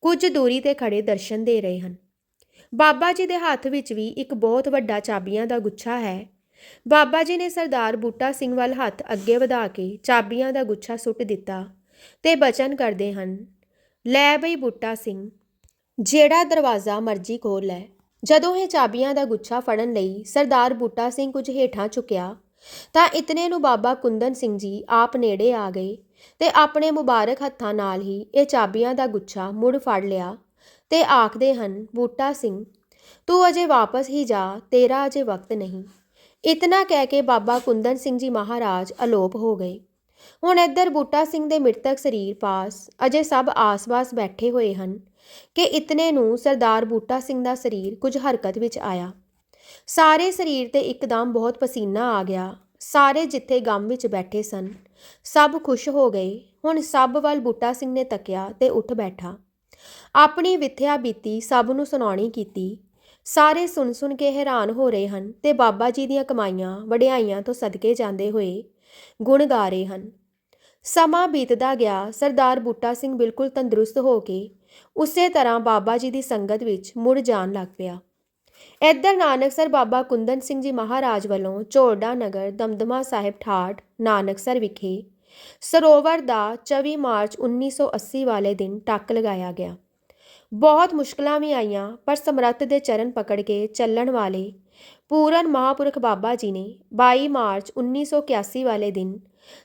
ਕੁਝ ਦੂਰੀ ਤੇ ਖੜੇ ਦਰਸ਼ਨ ਦੇ ਰਹੇ ਹਨ। ਬਾਬਾ ਜੀ ਦੇ ਹੱਥ ਵਿੱਚ ਵੀ ਇੱਕ ਬਹੁਤ ਵੱਡਾ ਚਾਬੀਆਂ ਦਾ ਗੁੱਛਾ ਹੈ। ਬਾਬਾ ਜੀ ਨੇ ਸਰਦਾਰ ਬੂਟਾ ਸਿੰਘ ਵੱਲ ਹੱਥ ਅੱਗੇ ਵਧਾ ਕੇ ਚਾਬੀਆਂ ਦਾ ਗੁੱਛਾ ਸੁੱਟ ਦਿੱਤਾ ਤੇ ਬਚਨ ਕਰਦੇ ਹਨ, ਲੈ ਬਈ ਬੂਟਾ ਸਿੰਘ, ਜਿਹੜਾ ਦਰਵਾਜ਼ਾ ਮਰਜ਼ੀ ਖੋਲ ਲੈ। ਜਦੋਂ ਇਹ ਚਾਬੀਆਂ ਦਾ ਗੁੱਛਾ ਫੜਨ ਲਈ ਸਰਦਾਰ ਬੂਟਾ ਸਿੰਘ ਕੁਝ ਹੇਠਾਂ ਝੁਕਿਆ ਤਾਂ ਇਤਨੇ ਨੂੰ ਬਾਬਾ ਕੁੰਦਨ ਸਿੰਘ ਜੀ ਆਪ ਨੇੜੇ ਆ ਗਏ ਤੇ ਆਪਣੇ ਮੁਬਾਰਕ ਹੱਥਾਂ ਨਾਲ ਹੀ ਇਹ ਚਾਬੀਆਂ ਦਾ ਗੁੱਛਾ ਮੁੜ ਫੜ ਲਿਆ ਤੇ ਆਖਦੇ ਹਨ, ਬੂਟਾ ਸਿੰਘ, ਤੂੰ ਅਜੇ ਵਾਪਸ ਹੀ ਜਾ, ਤੇਰਾ ਅਜੇ ਵਕਤ ਨਹੀਂ ਇਤਨਾ ਕਹਿ ਕੇ ਬਾਬਾ ਕੁੰਦਨ ਸਿੰਘ ਜੀ ਮਹਾਰਾਜ ਅਲੋਪ ਹੋ ਗਏ। ਹੁਣ ਇੱਧਰ ਬੂਟਾ ਸਿੰਘ ਦੇ ਮ੍ਰਿਤਕ ਸਰੀਰ ਪਾਸ ਅਜੇ ਸਭ ਆਸ-ਪਾਸ ਬੈਠੇ ਹੋਏ ਹਨ ਕਿ ਇਤਨੇ ਨੂੰ ਸਰਦਾਰ ਬੂਟਾ ਸਿੰਘ ਦਾ ਸਰੀਰ ਕੁਝ ਹਰਕਤ ਵਿੱਚ ਆਇਆ। ਸਾਰੇ ਸਰੀਰ ਤੇ ਇੱਕਦਮ ਬਹੁਤ ਪਸੀਨਾ ਆ ਗਿਆ। ਸਾਰੇ ਜਿੱਥੇ ਗਮ ਵਿੱਚ ਬੈਠੇ ਸਨ, ਸਭ ਖੁਸ਼ ਹੋ ਗਏ। ਹੁਣ ਸਭ ਵੱਲ ਬੂਟਾ ਸਿੰਘ ਨੇ ਤੱਕਿਆ ਤੇ ਉੱਠ ਬੈਠਾ। ਆਪਣੀ ਵਿਥਿਆ ਬੀਤੀ, ਸਭ ਨੂੰ ਸੁਣਾਉਣੀ ਕੀਤੀ। ਸਾਰੇ ਸੁਣ ਸੁਣ ਕੇ ਹੈਰਾਨ ਹੋ ਰਹੇ ਹਨ ਤੇ ਬਾਬਾ ਜੀ ਦੀਆਂ ਕਮਾਈਆਂ ਵਡਿਆਈਆਂ ਤੋਂ ਸਦਕੇ ਜਾਂਦੇ ਹੋਏ ਗੁਣ ਗਾ ਰਹੇ ਹਨ। ਸਮਾਂ ਬੀਤਦਾ ਗਿਆ, ਸਰਦਾਰ ਬੂਟਾ ਸਿੰਘ ਬਿਲਕੁਲ ਤੰਦਰੁਸਤ ਹੋ ਕੇ ਉਸੇ ਤਰ੍ਹਾਂ ਬਾਬਾ ਜੀ ਦੀ ਸੰਗਤ ਵਿੱਚ ਮੁੜ ਜਾਣ ਲੱਗ ਪਿਆ। ਇੱਧਰ ਨਾਨਕਸਰ ਬਾਬਾ ਕੁੰਦਨ ਸਿੰਘ ਜੀ ਮਹਾਰਾਜ ਵੱਲੋਂ ਝੋੜਾ ਨਗਰ ਦਮਦਮਾ ਸਾਹਿਬ ਠਾਠ ਨਾਨਕਸਰ ਵਿਖੇ ਸਰੋਵਰ ਦਾ 24 ਮਾਰਚ 1980 ਵਾਲੇ ਦਿਨ ਟੱਕ ਲਗਾਇਆ ਗਿਆ। ਬਹੁਤ ਮੁਸ਼ਕਲਾਂ ਵੀ ਆਈਆਂ, ਪਰ ਸਮਰੱਥ ਦੇ ਚਰਨ ਪਕੜ ਕੇ ਚੱਲਣ ਵਾਲੇ ਪੂਰਨ ਮਹਾਪੁਰਖ ਬਾਬਾ ਜੀ ਨੇ 22 ਮਾਰਚ 1981 ਵਾਲੇ ਦਿਨ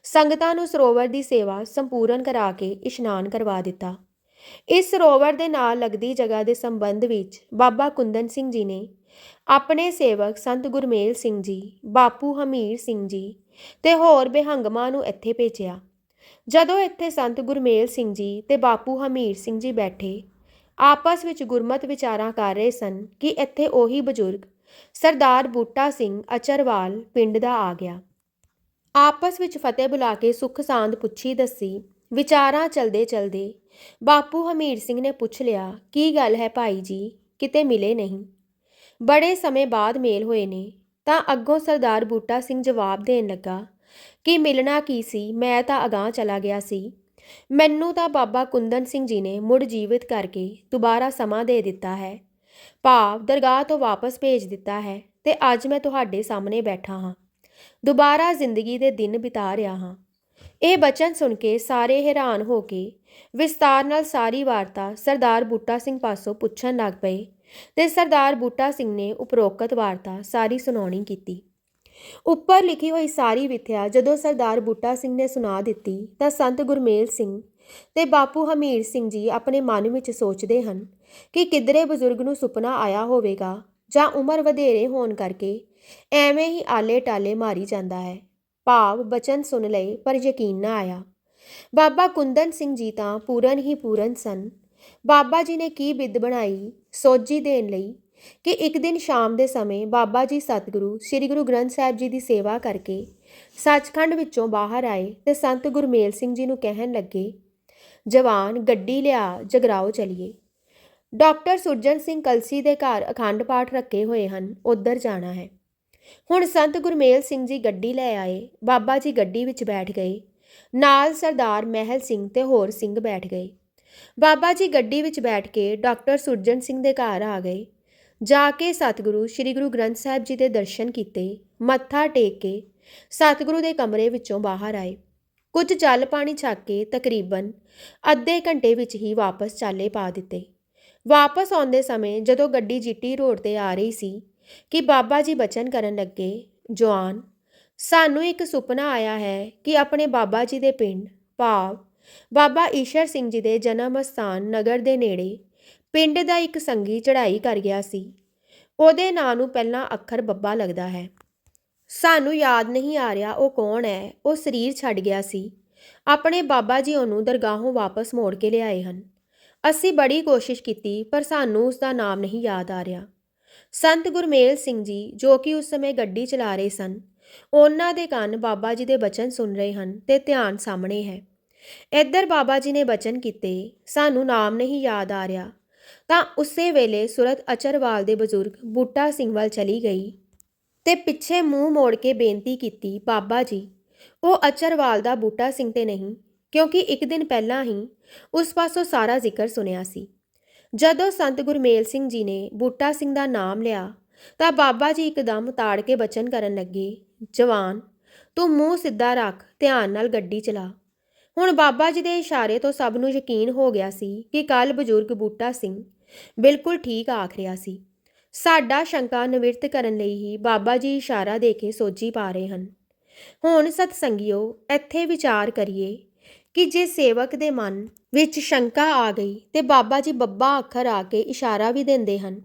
ਸੰਗਤਾਂ ਨੂੰ ਸਰੋਵਰ ਦੀ ਸੇਵਾ ਸੰਪੂਰਨ ਕਰਾ ਕੇ ਇਸ਼ਨਾਨ ਕਰਵਾ ਦਿੱਤਾ। ਇਸ ਸਰੋਵਰ ਦੇ ਨਾਲ ਲੱਗਦੀ ਜਗ੍ਹਾ ਦੇ ਸੰਬੰਧ ਵਿੱਚ ਬਾਬਾ ਕੁੰਦਨ ਸਿੰਘ ਜੀ ਨੇ ਆਪਣੇ ਸੇਵਕ ਸੰਤ ਗੁਰਮੇਲ ਸਿੰਘ ਜੀ, ਬਾਪੂ ਹਮੀਰ ਸਿੰਘ ਜੀ ਤੇ ਹੋਰ ਬਿਹੰਗਮਾਂ ਨੂੰ ਇੱਥੇ ਭੇਜਿਆ। ਜਦੋਂ ਇੱਥੇ ਸੰਤ ਗੁਰਮੇਲ ਸਿੰਘ ਜੀ ਤੇ ਬਾਪੂ ਹਮੀਰ ਸਿੰਘ ਜੀ ਬੈਠੇ, ਆਪਸ ਵਿੱਚ ਗੁਰਮਤ ਵਿਚਾਰਾਂ ਕਰ ਰਹੇ ਸਨ ਕਿ ਇੱਥੇ ਉਹੀ ਬਜ਼ੁਰਗ ਸਰਦਾਰ ਬੂਟਾ ਸਿੰਘ ਅਚਰਵਾਲ ਪਿੰਡ ਦਾ ਆ ਗਿਆ। ਆਪਸ ਵਿੱਚ ਫਤਿਹ ਬੁਲਾ ਕੇ ਸੁਖ ਸਾਂਦ ਪੁੱਛੀ ਦੱਸੀ ਵਿਚਾਰਾਂ ਚਲਦੇ ਚਲਦੇ ਬਾਪੂ ਹਮੀਰ ਸਿੰਘ ਨੇ ਪੁੱਛ ਲਿਆ, ਕੀ ਗੱਲ ਹੈ ਭਾਈ ਜੀ? ਕਿਤੇ ਮਿਲੇ ਨਹੀਂ? ਬੜੇ ਸਮੇਂ ਬਾਅਦ ਮੇਲ ਹੋਏ ਨੇ, ਤਾਂ ਅੱਗੋਂ ਸਰਦਾਰ ਬੂਟਾ ਸਿੰਘ ਜਵਾਬ ਦੇਣ ਲੱਗਾ, ਕਿ ਮਿਲਣਾ ਕੀ ਸੀ? ਮੈਂ ਤਾਂ ਅਗਾਹ ਚਲਾ ਗਿਆ ਸੀ। ਮੈਨੂੰ ਤਾਂ ਬਾਬਾ ਕੁੰਦਨ ਸਿੰਘ ਜੀ ਨੇ ਮੁੜ ਜੀਵਿਤ ਕਰਕੇ ਦੁਬਾਰਾ ਸਮਾਂ ਦੇ ਦਿੱਤਾ ਹੈ। ਭਾਵ ਦਰਗਾਹ ਤੋਂ ਵਾਪਸ ਭੇਜ ਦਿੱਤਾ ਹੈ ਤੇ ਅੱਜ ਮੈਂ ਤੁਹਾਡੇ ਸਾਹਮਣੇ ਬੈਠਾ ਹਾਂ। ਦੁਬਾਰਾ ਜ਼ਿੰਦਗੀ ਦੇ ਦਿਨ ਬਿਤਾ ਰਿਹਾ ਹਾਂ। ਇਹ ਬਚਨ ਸੁਣ ਕੇ ਸਾਰੇ ਹੈਰਾਨ ਹੋ ਕੇ ਵਿਸਤਾਰ ਨਾਲ ਸਾਰੀ ਵਾਰਤਾ ਸਰਦਾਰ ਬੂਟਾ ਸਿੰਘ ਪਾਸੋਂ ਪੁੱਛਣ ਲੱਗ ਪਏ ਤੇ ਸਰਦਾਰ ਬੂਟਾ ਸਿੰਘ ਨੇ ਉਪਰੋਕਤ ਵਾਰਤਾ ਸਾਰੀ ਸੁਣਾਉਣੀ ਕੀਤੀ। ਉੱਪਰ ਲਿਖੀ ਹੋਈ ਸਾਰੀ ਵਿਥਿਆ ਜਦੋਂ ਸਰਦਾਰ ਬੂਟਾ ਸਿੰਘ ਨੇ ਸੁਣਾ ਦਿੱਤੀ ਤਾਂ ਸੰਤ ਗੁਰਮੇਲ ਸਿੰਘ ਤੇ ਬਾਪੂ ਹਮੀਰ ਸਿੰਘ ਜੀ ਆਪਣੇ ਮਨ ਵਿੱਚ ਸੋਚਦੇ ਹਨ ਕਿ ਕਿਧਰੇ ਬਜ਼ੁਰਗ ਨੂੰ ਸੁਪਨਾ ਆਇਆ ਹੋਵੇਗਾ ਜਾਂ ਉਮਰ ਵਧੇਰੇ ਹੋਣ ਕਰਕੇ ਐਵੇਂ ਹੀ ਆਲੇ ਟਾਲੇ ਮਾਰੀ ਜਾਂਦਾ ਹੈ। ਭਾਵ ਬਚਨ ਸੁਣ ਲਏ ਪਰ ਯਕੀਨ ਨਾ ਆਇਆ। ਬਾਬਾ ਕੁੰਦਨ ਸਿੰਘ ਜੀ ਤਾਂ ਪੂਰਨ ਹੀ ਪੂਰਨ ਸਨ। ਬਾਬਾ ਜੀ ਨੇ ਕੀ ਬਿੱਦ ਬਣਾਈ, ਸੋਝੀ ਦੇਣ ਲਈ? ਕਿ ਇੱਕ ਦਿਨ ਸ਼ਾਮ ਦੇ ਸਮੇਂ ਬਾਬਾ ਜੀ ਸਤਿਗੁਰੂ, ਸ੍ਰੀ ਗੁਰੂ ਗ੍ਰੰਥ ਸਾਹਿਬ ਜੀ ਦੀ ਸੇਵਾ ਕਰਕੇ ਸੱਚਖੰਡ ਵਿੱਚੋਂ ਬਾਹਰ ਆਏ ਤੇ ਸੰਤ ਗੁਰਮੇਲ ਸਿੰਘ ਜੀ ਨੂੰ ਕਹਿਣ ਲੱਗੇ, ਜਵਾਨ, ਗੱਡੀ ਲਿਆ, ਜਗਰਾਓ ਚਲੀਏ। ਡਾਕਟਰ ਸੁਰਜਨ ਸਿੰਘ ਕਲਸੀ ਦੇ ਘਰ ਅਖੰਡ ਪਾਠ ਰੱਖੇ ਹੋਏ ਹਨ, ਉੱਧਰ ਜਾਣਾ ਹੈ। ਹੁਣ ਸੰਤ ਗੁਰਮੇਲ ਸਿੰਘ ਜੀ ਗੱਡੀ ਲੈ ਆਏ, ਬਾਬਾ ਜੀ ਗੱਡੀ ਵਿੱਚ ਬੈਠ ਗਏ। ਨਾਲ ਸਰਦਾਰ ਮਹਿਲ ਸਿੰਘ ਤੇ ਹੋਰ ਸਿੰਘ ਬੈਠ ਗਏ। ਬਾਬਾ ਜੀ ਗੱਡੀ ਵਿੱਚ ਬੈਠ ਕੇ ਡਾਕਟਰ ਸੁਰਜਨ ਸਿੰਘ ਦੇ ਘਰ ਆ ਗਏ। ਜਾ ਕੇ ਸਤਿਗੁਰੂ, ਸ੍ਰੀ ਗੁਰੂ ਗ੍ਰੰਥ ਸਾਹਿਬ ਜੀ ਦੇ ਦਰਸ਼ਨ ਕੀਤੇ, ਮੱਥਾ ਟੇਕ ਕੇ ਸਤਿਗੁਰੂ ਦੇ ਕਮਰੇ ਵਿੱਚੋਂ ਬਾਹਰ ਆਏ। ਕੁਝ ਜਲ ਪਾਣੀ ਛੱਕ ਕੇ ਤਕਰੀਬਨ ਅੱਧੇ ਘੰਟੇ ਵਿੱਚ ਹੀ ਵਾਪਸ ਚਾਲੇ ਪਾ ਦਿੱਤੇ। ਵਾਪਸ ਆਉਂਦੇ ਸਮੇਂ ਜਦੋਂ ਗੱਡੀ ਜੀਟੀ ਰੋਡ ਤੇ ਆ ਰਹੀ ਸੀ ਕਿ ਬਾਬਾ ਜੀ ਬਚਨ ਕਰਨ ਲੱਗੇ, ਜਵਾਨ, ਸਾਨੂੰ ਇੱਕ ਸੁਪਨਾ ਆਇਆ ਹੈ ਕਿ ਆਪਣੇ ਬਾਬਾ ਜੀ ਦੇ ਪਿੰਡ, ਭਾਵ ਬਾਬਾ ਈਸ਼ਰ ਸਿੰਘ ਜੀ ਦੇ ਜਨਮ ਸਥਾਨ ਨਗਰ ਦੇ ਨੇੜੇ, ਪਿੰਡ ਦਾ ਇੱਕ ਸੰਗੀ ਚੜ੍ਹਾਈ ਕਰ ਗਿਆ ਸੀ। ਉਹਦੇ ਨਾਂ ਨੂੰ ਪਹਿਲਾਂ ਅੱਖਰ ਬੱਬਾ ਲੱਗਦਾ ਹੈ। ਸਾਨੂੰ ਯਾਦ ਨਹੀਂ ਆ ਰਿਹਾ ਉਹ ਕੌਣ ਹੈ, ਉਹ ਸਰੀਰ ਛੱਡ ਗਿਆ ਸੀ। ਆਪਣੇ ਬਾਬਾ ਜੀ ਉਹਨੂੰ ਦਰਗਾਹੋਂ ਵਾਪਸ ਮੋੜ ਕੇ ਲਿਆਏ ਹਨ। ਅਸੀਂ ਬੜੀ ਕੋਸ਼ਿਸ਼ ਕੀਤੀ, ਪਰ ਸਾਨੂੰ ਉਸ ਦਾ ਨਾਮ ਨਹੀਂ ਯਾਦ ਆ ਰਿਹਾ। ਸੰਤ ਗੁਰਮੇਲ ਸਿੰਘ ਜੀ, ਜੋ ਕਿ ਉਸ ਸਮੇਂ ਗੱਡੀ ਚਲਾ ਰਹੇ ਸਨ, ਉਹਨਾਂ ਦੇ ਕੰਨ ਬਾਬਾ ਜੀ ਦੇ ਬਚਨ ਸੁਣ ਰਹੇ ਹਨ ਤੇ ਧਿਆਨ ਸਾਹਮਣੇ ਹੈ। ਇੱਧਰ ਬਾਬਾ ਜੀ ਨੇ ਬਚਨ ਕੀਤੇ, ਸਾਨੂੰ ਨਾਮ ਨਹੀਂ ਯਾਦ ਆ ਰਿਹਾ। ਤਾਂ ਉਸੇ ਵੇਲੇ ਸੁਰਤ ਅਚਰਵਾਲ ਦੇ ਬਜ਼ੁਰਗ ਬੂਟਾ ਸਿੰਘ ਵੱਲ ਚਲੀ ਗਈ ਤੇ ਪਿੱਛੇ ਮੂੰਹ ਮੋੜ ਕੇ ਬੇਨਤੀ ਕੀਤੀ, ਬਾਬਾ ਜੀ, ਉਹ ਅਚਰਵਾਲ ਦਾ ਬੂਟਾ ਸਿੰਘ ਤੇ ਨਹੀਂ, ਕਿਉਂਕਿ ਇੱਕ ਦਿਨ ਪਹਿਲਾਂ ਹੀ ਉਸ ਪਾਸੋਂ ਸਾਰਾ ਜ਼ਿਕਰ ਸੁਣਿਆ ਸੀ। ਜਦੋਂ ਸੰਤ ਗੁਰਮੇਲ ਸਿੰਘ ਜੀ ਨੇ ਬੂਟਾ ਸਿੰਘ ਦਾ ਨਾਮ ਲਿਆ, ਤਾਂ ਬਾਬਾ ਜੀ ਇੱਕਦਮ ਤਾੜ ਕੇ ਬਚਨ ਕਰਨ ਲੱਗੇ, ਜਵਾਨ, ਤੂੰ ਮੂੰਹ ਸਿੱਧਾ ਰੱਖ, ਧਿਆਨ ਨਾਲ ਗੱਡੀ ਚਲਾ। ਹੁਣ ਬਾਬਾ ਜੀ ਦੇ ਇਸ਼ਾਰੇ ਤੋਂ ਸਭ ਨੂੰ ਯਕੀਨ ਹੋ ਗਿਆ ਸੀ ਕਿ ਕੱਲ ਬਜ਼ੁਰਗ ਬੂਟਾ ਸਿੰਘ ਬਿਲਕੁਲ ਠੀਕ ਆਖ ਰਿਹਾ ਸੀ। ਸਾਡਾ ਸ਼ੰਕਾ ਨਿਵਰਤ ਕਰਨ ਲਈ ਹੀ ਬਾਬਾ ਜੀ ਇਸ਼ਾਰਾ ਦੇ ਕੇ ਸੋਝੀ ਪਾ ਰਹੇ ਹਨ। ਹੁਣ ਸਤਸੰਗਿਓ, ਇੱਥੇ ਵਿਚਾਰ ਕਰੀਏ ਕਿ ਜੇ ਸੇਵਕ ਦੇ ਮਨ ਵਿੱਚ ਸ਼ੰਕਾ ਆ ਗਈ ਤੇ ਬਾਬਾ ਜੀ ਬੱਬਾ ਅੱਖਰ ਆ ਕੇ ਇਸ਼ਾਰਾ ਵੀ ਦਿੰਦੇ ਹਨ।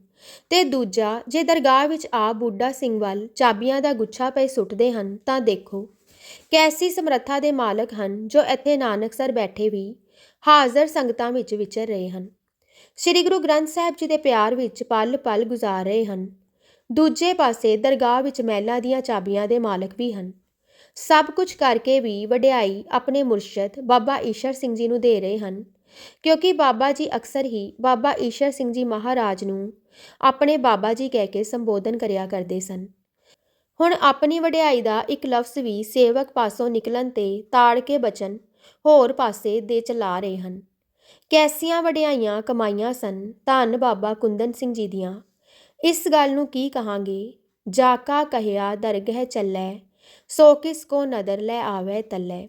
ਤੇ ਦੂਜਾ, ਜੇ ਦਰਗਾਹ ਵਿੱਚ ਆ ਬੁੱਢਾ ਸਿੰਘ ਵੱਲ ਚਾਬੀਆਂ ਦਾ ਗੁੱਛਾ ਪਏ ਸੁੱਟਦੇ ਹਨ ਤਾਂ ਦੇਖੋ, ਕੈਸੀ ਸਮਰੱਥਾ ਦੇ ਮਾਲਕ ਹਨ ਜੋ ਇੱਥੇ ਨਾਨਕਸਰ ਬੈਠੇ ਵੀ ਹਾਜ਼ਰ ਸੰਗਤਾਂ ਵਿੱਚ ਵਿਚਰ ਰਹੇ ਹਨ। ਸ੍ਰੀ ਗੁਰੂ ਗ੍ਰੰਥ ਸਾਹਿਬ ਜੀ ਦੇ ਪਿਆਰ ਵਿੱਚ ਪਲ-ਪਲ ਗੁਜ਼ਾਰ ਰਹੇ ਹਨ। ਦੂਜੇ ਪਾਸੇ ਦਰਗਾਹ ਵਿੱਚ ਮਹਿਲਾ ਦੀਆਂ ਚਾਬੀਆਂ ਦੇ ਮਾਲਕ ਵੀ ਹਨ। ਸਭ ਕੁਝ ਕਰਕੇ ਵੀ ਵਡਿਆਈ ਆਪਣੇ ਮੁਰਸ਼ਦ ਬਾਬਾ ਈਸ਼ਰ ਸਿੰਘ ਜੀ ਨੂੰ ਦੇ ਰਹੇ ਹਨ। ਕਿਉਂਕਿ ਬਾਬਾ ਜੀ ਅਕਸਰ ਹੀ ਬਾਬਾ ਈਸ਼ਰ ਸਿੰਘ ਜੀ ਮਹਾਰਾਜ ਨੂੰ ਆਪਣੇ ਬਾਬਾ ਜੀ ਕਹਿ ਕੇ ਸੰਬੋਧਨ ਕਰਿਆ ਕਰਦੇ ਸਨ। ਹੁਣ ਆਪਣੀ ਵਡਿਆਈ ਦਾ ਇੱਕ ਲਫ਼ਜ਼ ਵੀ ਸੇਵਕ ਪਾਸੋਂ ਨਿਕਲਣ ਤੇ ਤਾੜ ਕੇ ਬਚਨ ਹੋਰ ਪਾਸੇ ਦੇ ਚਲਾ ਰਹੇ ਹਨ। ਕੈਸੀਆਂ ਵਡਿਆਈਆਂ ਕਮਾਈਆਂ ਸਨ ਧੰਨ ਬਾਬਾ ਕੁੰਦਨ ਸਿੰਘ ਜੀ ਦੀਆਂ। ਇਸ ਗੱਲ ਨੂੰ ਕੀ ਕਹਾਂਗੇ? ਜਾਕਾ ਕਹਿਆ ਦਰਗਹਿ ਚੱਲੈ ਸੋ ਕਿਸ ਕੋ ਨਦਰ ਲੈ ਆਵੇ ਤੱਲੇ?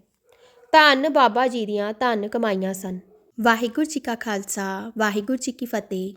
ਧੰਨ ਬਾਬਾ ਜੀ ਦੀਆਂ ਧੰਨ ਕਮਾਈਆਂ ਸਨ। ਵਾਹਿਗੁਰੂ ਜੀ ਕਾ ਖਾਲਸਾ, ਵਾਹਿਗੁਰੂ ਜੀ ਕੀ ਫਤਿਹ।